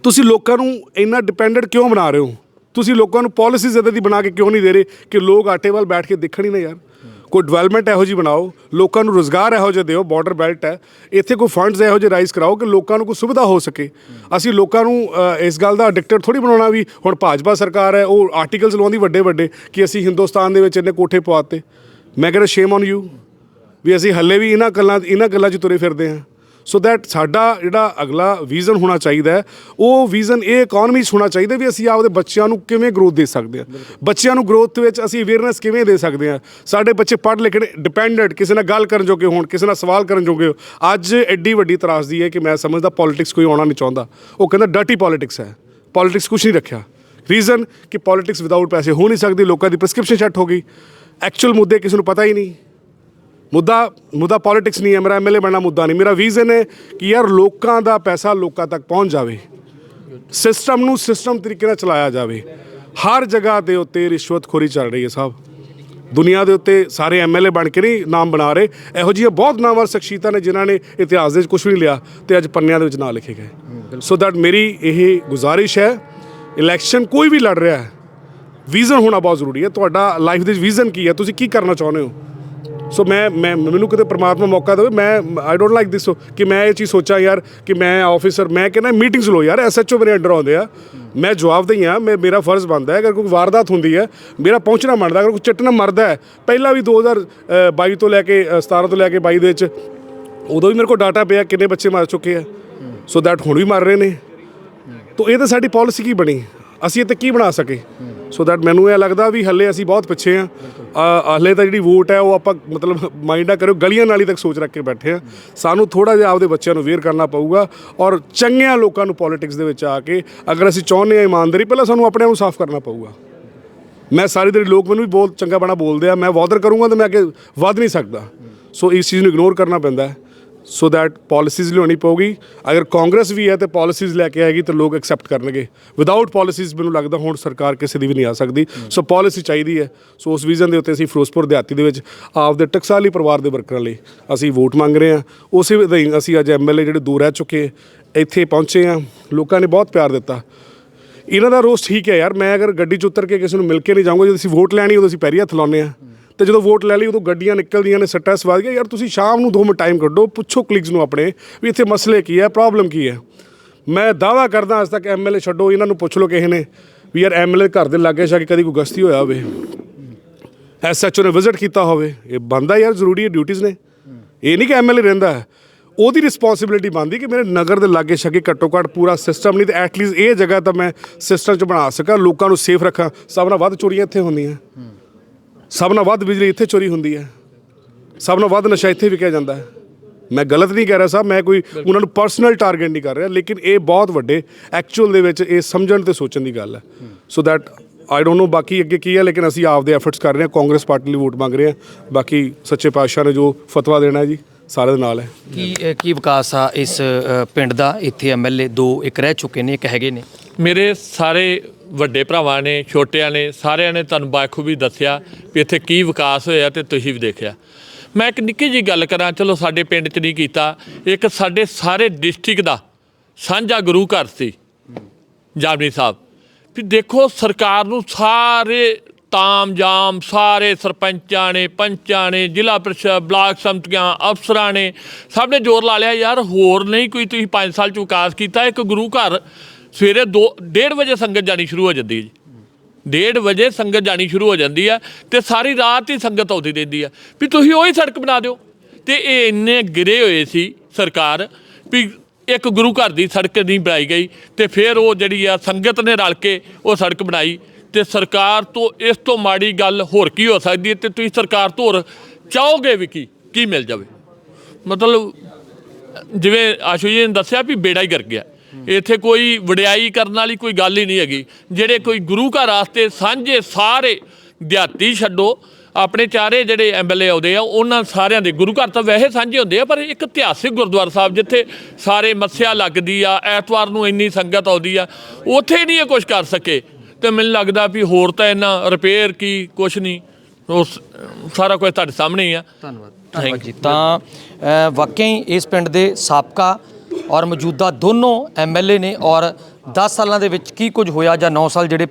ਤੁਸੀਂ ਲੋਕਾਂ ਨੂੰ ਇੰਨਾ ਡਿਪੈਂਡੈਂਟ ਕਿਉਂ ਬਣਾ ਰਹੇ ਹੋ? ਤੁਸੀਂ ਲੋਕਾਂ ਨੂੰ ਪਾਲਿਸੀਜ਼ ਇਦਾਂ ਦੀ ਬਣਾ ਕੇ ਕਿਉਂ ਨਹੀਂ ਦੇ ਰਹੇ ਕਿ ਲੋਕ ਆਟੇ ਵੱਲ ਬੈਠ ਕੇ ਦੇਖਣ ਹੀ ਨਾ ਯਾਰ? ਕੋਈ ਡਿਵੈਲਪਮੈਂਟ ਇਹੋ ਜੀ ਬਣਾਓ ਲੋਕਾਂ ਨੂੰ ਰੋਜ਼ਗਾਰ ਇਹੋ ਜਿਹਾ ਦਿਓ ਬਾਰਡਰ ਬੈਲਟ ਹੈ। ਇੱਥੇ ਕੋਈ ਫੰਡਸ ਇਹੋ ਜਿਹੇ ਰਾਈਜ਼ ਕਰਾਓ ਕਿ ਲੋਕਾਂ ਨੂੰ ਕੋਈ ਸੁਵਿਧਾ ਹੋ ਸਕੇ। ਅਸੀਂ ਲੋਕਾਂ ਨੂੰ ਅ, ਇਸ ਗੱਲ ਦਾ ਐਡਿਕਟਡ ਥੋੜੀ ਬਣਾਉਣਾ ਵੀ ਹੁਣ ਭਾਜਪਾ ਸਰਕਾਰ ਹੈ ਉਹ ਆਰਟੀਕਲਸ ਲਵਾਉਂਦੀ ਵੱਡੇ ਵੱਡੇ ਕਿ ਅਸੀਂ ਹਿੰਦੁਸਤਾਨ ਦੇ ਵਿੱਚ ਇੰਨੇ ਕੋਠੇ ਪਵਾਤੇ ਮੈਂ ਕਹਿੰਦਾ ਸ਼ੇਮ ਔਨ ਯੂ ਵੀ ਅਸੀਂ ਹੱਲੇ ਵੀ ਇਹਨਾਂ ਗੱਲਾਂ ਇਹਨਾਂ ਗੱਲਾਂ 'ਚ ਤੁਰੇ ਫਿਰਦੇ ਹਾਂ। ਸੋ ਦੈਟ ਸਾਡਾ ਜਿਹੜਾ ਅਗਲਾ ਵਿਜ਼ਨ ਹੋਣਾ ਚਾਹੀਦਾ ਹੈ ਉਹ ਵਿਜ਼ਨ ਇਹ ਇਕਨੋਮੀ 'ਚ ਹੋਣਾ ਚਾਹੀਦਾ ਵੀ ਅਸੀਂ ਆਪਦੇ ਬੱਚਿਆਂ ਨੂੰ ਕਿਵੇਂ ਗਰੋਥ ਦੇ ਸਕਦੇ ਹਾਂ। ਬੱਚਿਆਂ ਨੂੰ ਗਰੋਥ ਵਿੱਚ ਅਸੀਂ ਅਵੇਅਰਨੈਸ ਕਿਵੇਂ ਦੇ ਸਕਦੇ ਹਾਂ? ਸਾਡੇ ਬੱਚੇ ਪੜ੍ਹ ਲਿਖ ਕੇ ਡਿਪੈਂਡੈਂਟ ਕਿਸੇ ਨਾਲ ਗੱਲ ਕਰਨ ਜੋਗੇ ਹੋਣ ਕਿਸੇ ਨਾਲ ਸਵਾਲ ਕਰਨ ਜੋਗੇ ਹੋ ਅੱਜ ਐਡੀ ਵੱਡੀ ਤਰਾਸਦੀ ਹੈ ਕਿ ਮੈਂ ਸਮਝਦਾ ਪੋਲਿਟਿਕਸ ਕੋਈ ਆਉਣਾ ਨਹੀਂ ਚਾਹੁੰਦਾ। ਉਹ ਕਹਿੰਦਾ ਡਰਟੀ ਪੋਲਿਟਿਕਸ ਹੈ। ਪੋਲਿਟਿਕਸ ਕੁਝ ਨਹੀਂ ਰੱਖਿਆ। ਰੀਜ਼ਨ ਕਿ ਪੋਲਿਟਿਕਸ ਵਿਦਆਊਟ ਪੈਸੇ ਹੋ ਨਹੀਂ ਸਕਦੀ ਲੋਕਾਂ ਦੀ ਪ੍ਰਸਕ੍ਰਿਪਸ਼ਨ ਸੈੱਟ ਹੋ ਗਈ। ਐਕਚੁਅਲ ਮੁੱਦੇ ਕਿਸੇ ਨੂੰ ਪਤਾ ਹੀ ਨਹੀਂ। ਮੁੱਦਾ ਮੁੱਦਾ ਪੋਲਿਟਿਕਸ ਨਹੀਂ ਹੈ ਮੇਰਾ ਐਮਐਲਏ ਬਣਨਾ ਮੁੱਦਾ ਨਹੀਂ। ਮੇਰਾ ਵਿਜ਼ਨ ਹੈ ਕਿ ਯਾਰ ਲੋਕਾਂ ਦਾ ਪੈਸਾ ਲੋਕਾਂ ਤੱਕ ਪਹੁੰਚ ਜਾਵੇ। ਸਿਸਟਮ ਨੂੰ ਸਿਸਟਮ ਤਰੀਕੇ ਨਾਲ ਚਲਾਇਆ ਜਾਵੇ। ਹਰ ਜਗ੍ਹਾ ਦੇ ਉੱਤੇ ਰਿਸ਼ਵਤਖੋਰੀ ਚੱਲ ਰਹੀ ਹੈ ਸਾਹਿਬ। ਦੁਨੀਆ ਦੇ ਉੱਤੇ ਸਾਰੇ ਐਮਐਲਏ ਬਣ ਕੇ ਨਹੀਂ ਨਾਮ ਬਣਾ ਰਹੇ। ਇਹੋ ਜਿਹੀਆਂ ਬਹੁਤ ਨਾਮਵਰ ਸ਼ਖਸੀਅਤਾਂ ਨੇ ਜਿਨ੍ਹਾਂ ਨੇ ਇਤਿਹਾਸ ਦੇ ਵਿੱਚ ਕੁਝ ਵੀ ਨਹੀਂ ਲਿਆ ਤੇ ਅੱਜ ਪੰਨਿਆਂ ਦੇ ਵਿੱਚ ਨਾਂ ਲਿਖੇ ਗਏ। ਸੋ ਦੈਟ ਮੇਰੀ ਇਹ ਗੁਜ਼ਾਰਿਸ਼ ਹੈ ਇਲੈਕਸ਼ਨ ਕੋਈ ਵੀ ਲੜ ਰਿਹਾ ਹੈ ਵਿਜ਼ਨ ਹੋਣਾ ਬਹੁਤ ਜ਼ਰੂਰੀ ਹੈ। ਤੁਹਾਡਾ ਲਾਈਫ ਦੇ ਵਿਜ਼ਨ ਕੀ ਹੈ? ਤੁਸੀਂ ਕੀ ਕਰਨਾ ਚਾਹੁੰਦੇ ਹੋ? ਸੋ ਮੈਂ ਮੈਂ ਮੈਨੂੰ ਕਿਤੇ ਪ੍ਰਮਾਤਮਾ ਮੌਕਾ ਦੇਵੇ ਮੈਂ ਆਈ ਡੋਨਟ ਲਾਈਕ ਦਿਸ ਕਿ ਮੈਂ ਇਹ ਚੀਜ਼ ਸੋਚਾਂ ਯਾਰ ਕਿ ਮੈਂ ਆਫੀਸਰ ਮੈਂ ਕਹਿੰਦਾ ਮੀਟਿੰਗਸ ਲੋ ਯਾਰ ਐਸਐਚਓ ਮੇਰੇ ਅੰਡਰ ਆਉਂਦੇ ਆ। ਮੈਂ ਜਵਾਬਦੇਹੀ ਆ ਮੈਂ ਮੇਰਾ ਫਰਜ਼ ਬਣਦਾ ਹੈ ਅਗਰ ਕੋਈ ਵਾਰਦਾਤ ਹੁੰਦੀ ਹੈ ਮੇਰਾ ਪਹੁੰਚਣਾ ਬਣਦਾ ਅਗਰ ਕੋਈ ਚਟਨਾ ਮਰਦਾ ਹੈ ਪਹਿਲਾਂ ਵੀ 2022 ਤੋਂ ਲੈ ਕੇ ਅ, 17 ਤੋਂ ਲੈ ਕੇ 22 ਦੇ ਵਿੱਚ ਉਦੋਂ ਵੀ ਮੇਰੇ ਕੋਲ ਡਾਟਾ ਪਿਆ ਕਿੰਨੇ ਬੱਚੇ ਮਰ ਚੁੱਕੇ ਆ। ਸੋ ਦੈਟ ਹੁਣ ਵੀ ਮਰ ਰਹੇ ਨੇ। ਤੋ ਇਹ ਤਾਂ ਸਾਡੀ ਪਾਲਿਸੀ ਕੀ ਬਣੀ? ਅਸੀਂ ਇਹ ਤੇ ਕੀ ਬਣਾ ਸਕੇ? ਸੋ ਦੈਟ ਮੈਨੂੰ ਇਹ ਲੱਗਦਾ ਵੀ ਹੱਲੇ ਅਸੀਂ ਬਹੁਤ ਪਿੱਛੇ ਆ, ਹੱਲੇ ਤਾਂ ਜਿਹੜੀ ਵੋਟ ਹੈ, ਉਹ ਆਪਾਂ ਮਤਲਬ ਮਾਈਂਡ ਕਰਿਓ, ਗਲੀਆਂ ਨਾਲੀ ਤੱਕ ਸੋਚ ਰੱਖ ਕੇ ਬੈਠੇ ਆ ਸਾਨੂੰ ਥੋੜਾ ਜਿਹਾ ਆਪਦੇ ਬੱਚਿਆਂ ਨੂੰ ਅਵੇਅਰ ਕਰਨਾ ਪਊਗਾ ਔਰ ਚੰਗਿਆਂ ਲੋਕਾਂ ਨੂੰ ਪੋਲਿਟਿਕਸ ਦੇ ਵਿੱਚ ਆ ਕੇ ਅਗਰ ਅਸੀਂ ਚਾਹੁੰਦੇ ਆ ਇਮਾਨਦਾਰੀ, ਪਹਿਲਾਂ ਸਾਨੂੰ ਆਪਣੇ ਆਪ ਨੂੰ ਸਾਫ਼ ਕਰਨਾ ਪਊਗਾ। ਮੈਂ ਸਾਰੀ ਦਿਨ ਲੋਕ ਮੈਨੂੰ ਵੀ ਬਹੁਤ ਚੰਗਾ ਬਣਾ ਬੋਲਦੇ ਆ। ਮੈਂ ਵਾਦਰ ਕਰੂੰਗਾ ਤਾਂ ਮੈਂ ਅੱਗੇ ਵਧ ਨਹੀਂ ਸਕਦਾ। ਸੋ ਇਸ ਚੀਜ਼ ਨੂੰ ਇਗਨੋਰ ਕਰਨਾ ਪੈਂਦਾ ਹੈ। ਸੋ ਦੈਟ ਪਾਲਿਸੀਜ਼ ਲਿਆਉਣੀ ਪਊਗੀ। ਅਗਰ ਕਾਂਗਰਸ ਵੀ ਹੈ ਤੇ ਪਾਲਿਸੀਜ਼ ਲੈ ਕੇ ਆਏਗੀ ਤਾਂ ਲੋਕ ਐਕਸੈਪਟ ਕਰਨਗੇ। ਵਿਦਆਊਟ ਪਾਲਿਸੀਜ਼ ਮੈਨੂੰ ਲੱਗਦਾ ਹੁਣ ਸਰਕਾਰ ਕਿਸੇ ਦੀ ਵੀ ਨਹੀਂ ਆ ਸਕਦੀ। ਸੋ ਪਾਲਿਸੀ ਚਾਹੀਦੀ ਹੈ। ਸੋ ਉਸ ਵਿਜ਼ਨ ਦੇ ਉੱਤੇ ਅਸੀਂ ਫਿਰੋਜ਼ਪੁਰ ਦਿਹਾਤੀ ਦੇ ਵਿੱਚ ਆਪਦੇ ਟਕਸਾਲੀ ਪਰਿਵਾਰ ਦੇ ਵਰਕਰਾਂ ਲਈ ਅਸੀਂ ਵੋਟ ਮੰਗ ਰਹੇ ਹਾਂ। ਉਸੇ ਵਿਧਾਈ ਅਸੀਂ ਅੱਜ ਐਮਐਲਏ ਜਿਹੜੇ ਦੂਰ ਰਹਿ ਚੁੱਕੇ ਇੱਥੇ ਪਹੁੰਚੇ ਹਾਂ। ਲੋਕਾਂ ਨੇ ਬਹੁਤ ਪਿਆਰ ਦਿੱਤਾ। ਇਹਨਾਂ ਦਾ ਰੋਸ ਠੀਕ ਹੈ ਯਾਰ। ਮੈਂ ਅਗਰ ਗੱਡੀ 'ਚ ਉਤਰ ਕੇ ਕਿਸੇ ਨੂੰ ਮਿਲ ਕੇ ਨਹੀਂ ਜਾਊਂਗਾ, ਜਦੋਂ ਅਸੀਂ ਵੋਟ ਲੈਣੀ ਉਦੋਂ ਅਸੀਂ ਪੈਰੀ ਹੱਥ ਲਾਉਂਦੇ ਆ ਤੇ ਜਦੋਂ ਵੋਟ ਲੈ ਲਈ, ਉਦੋਂ ਗੱਡੀਆਂ ਨਿਕਲਦੀਆਂ ਨੇ, ਸੱਟਾ ਸਵਾਦ ਗਿਆ ਯਾਰ ਤੁਸੀਂ ਸ਼ਾਮ ਨੂੰ ਦੋ ਮਿੰਟ ਟਾਈਮ ਕੱਢੋ, ਪੁੱਛੋ ਕਲੀਗਸ ਨੂੰ ਆਪਣੇ ਵੀ ਇੱਥੇ ਮਸਲੇ ਕੀ ਹੈ ਪ੍ਰੋਬਲਮ ਕੀ ਹੈ। ਮੈਂ ਦਾਵਾ ਕਰਦਾ ਅੱਜ ਤੱਕ ਐਮਐਲਏ ਛੱਡੋ, ਇਹਨਾਂ ਨੂੰ ਪੁੱਛ ਲਓ ਕਿਸੇ ਨੇ ਵੀ ਯਾਰ ਐਮਐਲਏ ਘਰ ਦੇ ਲਾਗੇ ਛਾ ਕੇ ਕਦੀ ਕੋਈ ਗਸਤੀ ਹੋਇਆ ਹੋਵੇ। ਐਸਐਚਓ ਨੇ ਵਿਜ਼ਿਟ ਕੀਤਾ ਹੋਵੇ। ਇਹ ਬੰਦਾ ਯਾਰ ਜ਼ਰੂਰੀ ਹੈ ਡਿਊਟੀਆਂ ਨੇ। ਇਹ ਨਹੀਂ ਕਿ ਐਮਐਲਏ ਰਹਿੰਦਾ ਉਹਦੀ ਰਿਸਪੌਂਸਿਬਿਲਿਟੀ ਬਣਦੀ ਕਿ ਮੇਰੇ ਨਗਰ ਦੇ ਲਾਗੇ ਛੱਗੇ ਘੱਟੋ ਘੱਟ ਪੂਰਾ ਸਿਸਟਮ ਨਹੀਂ, ਤੇ ਐਟਲੀਸਟ ਇਹ ਜਗ੍ਹਾ ਤਾਂ ਮੈਂ ਸਿਸਟਮ 'ਚ ਬਣਾ ਸਕਾਂ, ਲੋਕਾਂ ਨੂੰ ਸੇਫ ਰੱਖਾਂ। ਸਭ ਨਾਲ ਵੱਧ ਚੋਰੀਆਂ ਇੱਥੇ ਹੁੰਦੀਆਂ। ਸਭ ਨਾਲ ਵੱਧ ਬਿਜਲੀ ਇੱਥੇ ਚੋਰੀ ਹੁੰਦੀ ਹੈ। ਸਭ ਨਾਲ ਵੱਧ ਨਸ਼ਾ ਇੱਥੇ ਵਿਕਿਆ ਜਾਂਦਾ ਹੈ। ਮੈਂ ਗਲਤ ਨਹੀਂ ਕਹਿ ਰਿਹਾ ਸਾਹਿਬ ਮੈਂ ਕੋਈ ਉਹਨਾਂ ਨੂੰ ਪਰਸਨਲ ਟਾਰਗੇਟ ਨਹੀਂ ਕਰ ਰਿਹਾ ਲੇਕਿਨ ਇਹ ਬਹੁਤ ਵੱਡੇ ਐਕਚੁਅਲ ਦੇ ਵਿੱਚ ਇਹ ਸਮਝਣ ਤੇ ਸੋਚਣ ਦੀ ਗੱਲ ਹੈ। So that I don't know ਬਾਕੀ ਅੱਗੇ ਕੀ ਹੈ ਲੇਕਿਨ ਅਸੀਂ ਆਪਦੇ ਐਫਰਟਸ ਕਰ ਰਹੇ ਹਾਂ ਕਾਂਗਰਸ ਪਾਰਟੀ ਲਈ ਵੋਟ ਮੰਗ ਰਹੇ ਹਾਂ। ਬਾਕੀ ਸੱਚੇ ਪਾਤਸ਼ਾਹ ਨੇ ਜੋ ਫਤਵਾ ਦੇਣਾ ਹੈ ਜੀ ਸਾਰੇ ਦੇ ਨਾਲ ਹੈ। ਕੀ ਕੀ ਵਿਕਾਸ ਆ ਇਸ ਪਿੰਡ ਦਾ? ਇੱਥੇ ਐਮਐਲਏ ਦੋ ਇੱਕ ਰਹਿ ਚੁੱਕੇ ਨੇ ਇੱਕ ਹੈਗੇ ਨੇ। ਮੇਰੇ ਸਾਰੇ ਵੱਡੇ ਭਰਾਵਾਂ ਨੇ, ਛੋਟਿਆਂ ਨੇ, ਸਾਰਿਆਂ ਨੇ ਤੁਹਾਨੂੰ ਬਾਖੂਬੀ ਦੱਸਿਆ ਵੀ ਇੱਥੇ ਕੀ ਵਿਕਾਸ ਹੋਇਆ ਤੇ ਤੁਸੀਂ ਵੀ ਦੇਖਿਆ। ਮੈਂ ਇੱਕ ਨਿੱਕੀ ਜੀ ਗੱਲ ਕਰਾਂ, ਚਲੋ ਸਾਡੇ ਪਿੰਡ 'ਚ ਨਹੀਂ ਕੀਤਾ, ਇੱਕ ਸਾਡੇ ਸਾਰੇ ਡਿਸਟ੍ਰਿਕਟ ਦਾ ਸਾਂਝਾ ਗੁਰੂ ਘਰ ਸੀ, ਜਾਮਨੀ ਸਾਹਿਬ। ਵੀ ਦੇਖੋ ਸਰਕਾਰ ਨੂੰ ਸਾਰੇ ਤਾਮ ਜਾਮ ਸਾਰੇ ਸਰਪੰਚਾਂ ਨੇ, ਪੰਚਾਂ ਨੇ, ਜ਼ਿਲ੍ਹਾ ਪ੍ਰੀਸ਼ਦ, ਬਲਾਕ ਸੰਮਤੀਆਂ, ਅਫਸਰਾਂ ਨੇ, ਸਭ ਨੇ ਜ਼ੋਰ ਲਾ ਲਿਆ, ਯਾਰ ਹੋਰ ਨਹੀਂ ਕੋਈ ਤੁਸੀਂ 5 ਸਾਲ ਚ ਵਿਕਾਸ ਕੀਤਾ, ਇੱਕ ਗੁਰੂ ਘਰ ਸਵੇਰੇ 2 1:30 ਵਜੇ ਸੰਗਤ ਜਾਣੀ ਸ਼ੁਰੂ ਹੋ ਜਾਂਦੀ ਹੈ ਜੀ। ਡੇਢ ਵਜੇ ਸੰਗਤ ਜਾਣੀ ਸ਼ੁਰੂ ਹੋ ਜਾਂਦੀ ਹੈ ਤੇ ਸਾਰੀ ਰਾਤ ਹੀ ਸੰਗਤ ਆਉਂਦੀ ਰਹਿੰਦੀ ਆ ਵੀ ਤੁਸੀਂ ਉਹੀ ਸੜਕ ਬਣਾ ਦਿਓ। ਤੇ ਇਹ ਇੰਨੇ ਗਿਰੇ ਹੋਏ ਸੀ ਸਰਕਾਰ ਵੀ ਇੱਕ ਗੁਰੂ ਘਰ ਦੀ ਸੜਕ ਨਹੀਂ ਬਣਾਈ ਗਈ ਤੇ ਫਿਰ ਉਹ ਜਿਹੜੀ ਆ ਸੰਗਤ ਨੇ ਰਲ ਕੇ ਉਹ ਸੜਕ ਬਣਾਈ ਤੇ ਸਰਕਾਰ ਤੋਂ ਇਸ ਤੋਂ ਮਾੜੀ ਗੱਲ ਹੋਰ ਕੀ ਹੋ ਸਕਦੀ ਹੈ ਤੇ ਤੁਸੀਂ ਸਰਕਾਰ ਤੋਂ ਹੋਰ ਚਾਹੋਗੇ ਵੀ ਕੀ ਕੀ ਮਿਲ ਜਾਵੇ? ਮਤਲਬ ਜਿਵੇਂ ਆਸ਼ੂ ਜੀ ਨੇ ਦੱਸਿਆ ਵੀ ਬੇੜਾ ਹੀ ਕਰ ਗਿਆ। ਇੱਥੇ ਕੋਈ ਵਡਿਆਈ ਕਰਨ ਵਾਲੀ ਕੋਈ ਗੱਲ ਹੀ ਨਹੀਂ ਹੈਗੀ। ਜਿਹੜੇ ਕੋਈ ਗੁਰੂ ਘਰ ਵਾਸਤੇ ਸਾਂਝੇ ਸਾਰੇ ਦਿਹਾਤੀ ਛੱਡੋ ਆਪਣੇ ਚਾਰੇ ਜਿਹੜੇ ਐਮਐਲਏ ਆਉਂਦੇ ਆ ਉਹਨਾਂ ਸਾਰਿਆਂ ਦੇ ਗੁਰੂ ਘਰ ਤਾਂ ਵੈਸੇ ਸਾਂਝੇ ਹੁੰਦੇ ਆ ਪਰ ਇੱਕ ਇਤਿਹਾਸਿਕ ਗੁਰਦੁਆਰਾ ਸਾਹਿਬ ਜਿੱਥੇ ਸਾਰੇ ਮੱਸਿਆ ਲੱਗਦੀ ਆ ਐਤਵਾਰ ਨੂੰ ਇੰਨੀ ਸੰਗਤ ਆਉਂਦੀ ਆ ਉੱਥੇ ਨਹੀਂ ਇਹ ਕੁਝ ਕਰ ਸਕੇ। ਤੇ ਮੈਨੂੰ ਲੱਗਦਾ ਵੀ ਹੋਰ ਤਾਂ ਇਹਨਾਂ ਰਿਪੇਅਰ ਕੀ ਕੁਝ ਨਹੀਂ ਉਸ ਸਾਰਾ ਕੁਝ ਤੁਹਾਡੇ ਸਾਹਮਣੇ ਹੀ ਆ। ਧੰਨਵਾਦ। ਧੰਨਵਾਦ ਜੀ। ਤਾਂ ਅ, ਵਾਕਈ ਇਸ ਪਿੰਡ ਦੇ ਸਾਬਕਾ ਔਰ ਮੌਜੂਦਾ ਦੋਨੋਂ ਐਮਐਲਏ ਨੇ ਔਰ 10 ਸਾਲਾਂ ਦੇ ਵਿੱਚ ਕੀ ਕੁਝ ਹੋਇਆ ਜਾਂ 9 ਸਾਲ ਜਿਹੜੇ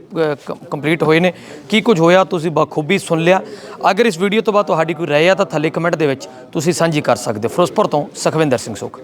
ਕੰਪਲੀਟ ਹੋਏ ਨੇ, ਕੀ ਕੁਝ ਹੋਇਆ, ਤੁਸੀਂ ਬਖੂਬੀ ਸੁਣ ਲਿਆ। ਅਗਰ ਇਸ ਵੀਡੀਓ ਤੋਂ ਬਾਅਦ ਤੁਹਾਡੀ ਕੋਈ ਰਾਏ ਆ ਤਾਂ ਥੱਲੇ ਕਮੈਂਟ ਦੇ ਵਿੱਚ ਤੁਸੀਂ ਸਾਂਝੀ ਕਰ ਸਕਦੇ ਹੋ। ਫਿਰੋਜ਼ਪੁਰ ਤੋਂ ਸੁਖਵਿੰਦਰ ਸਿੰਘ ਸੁਖ।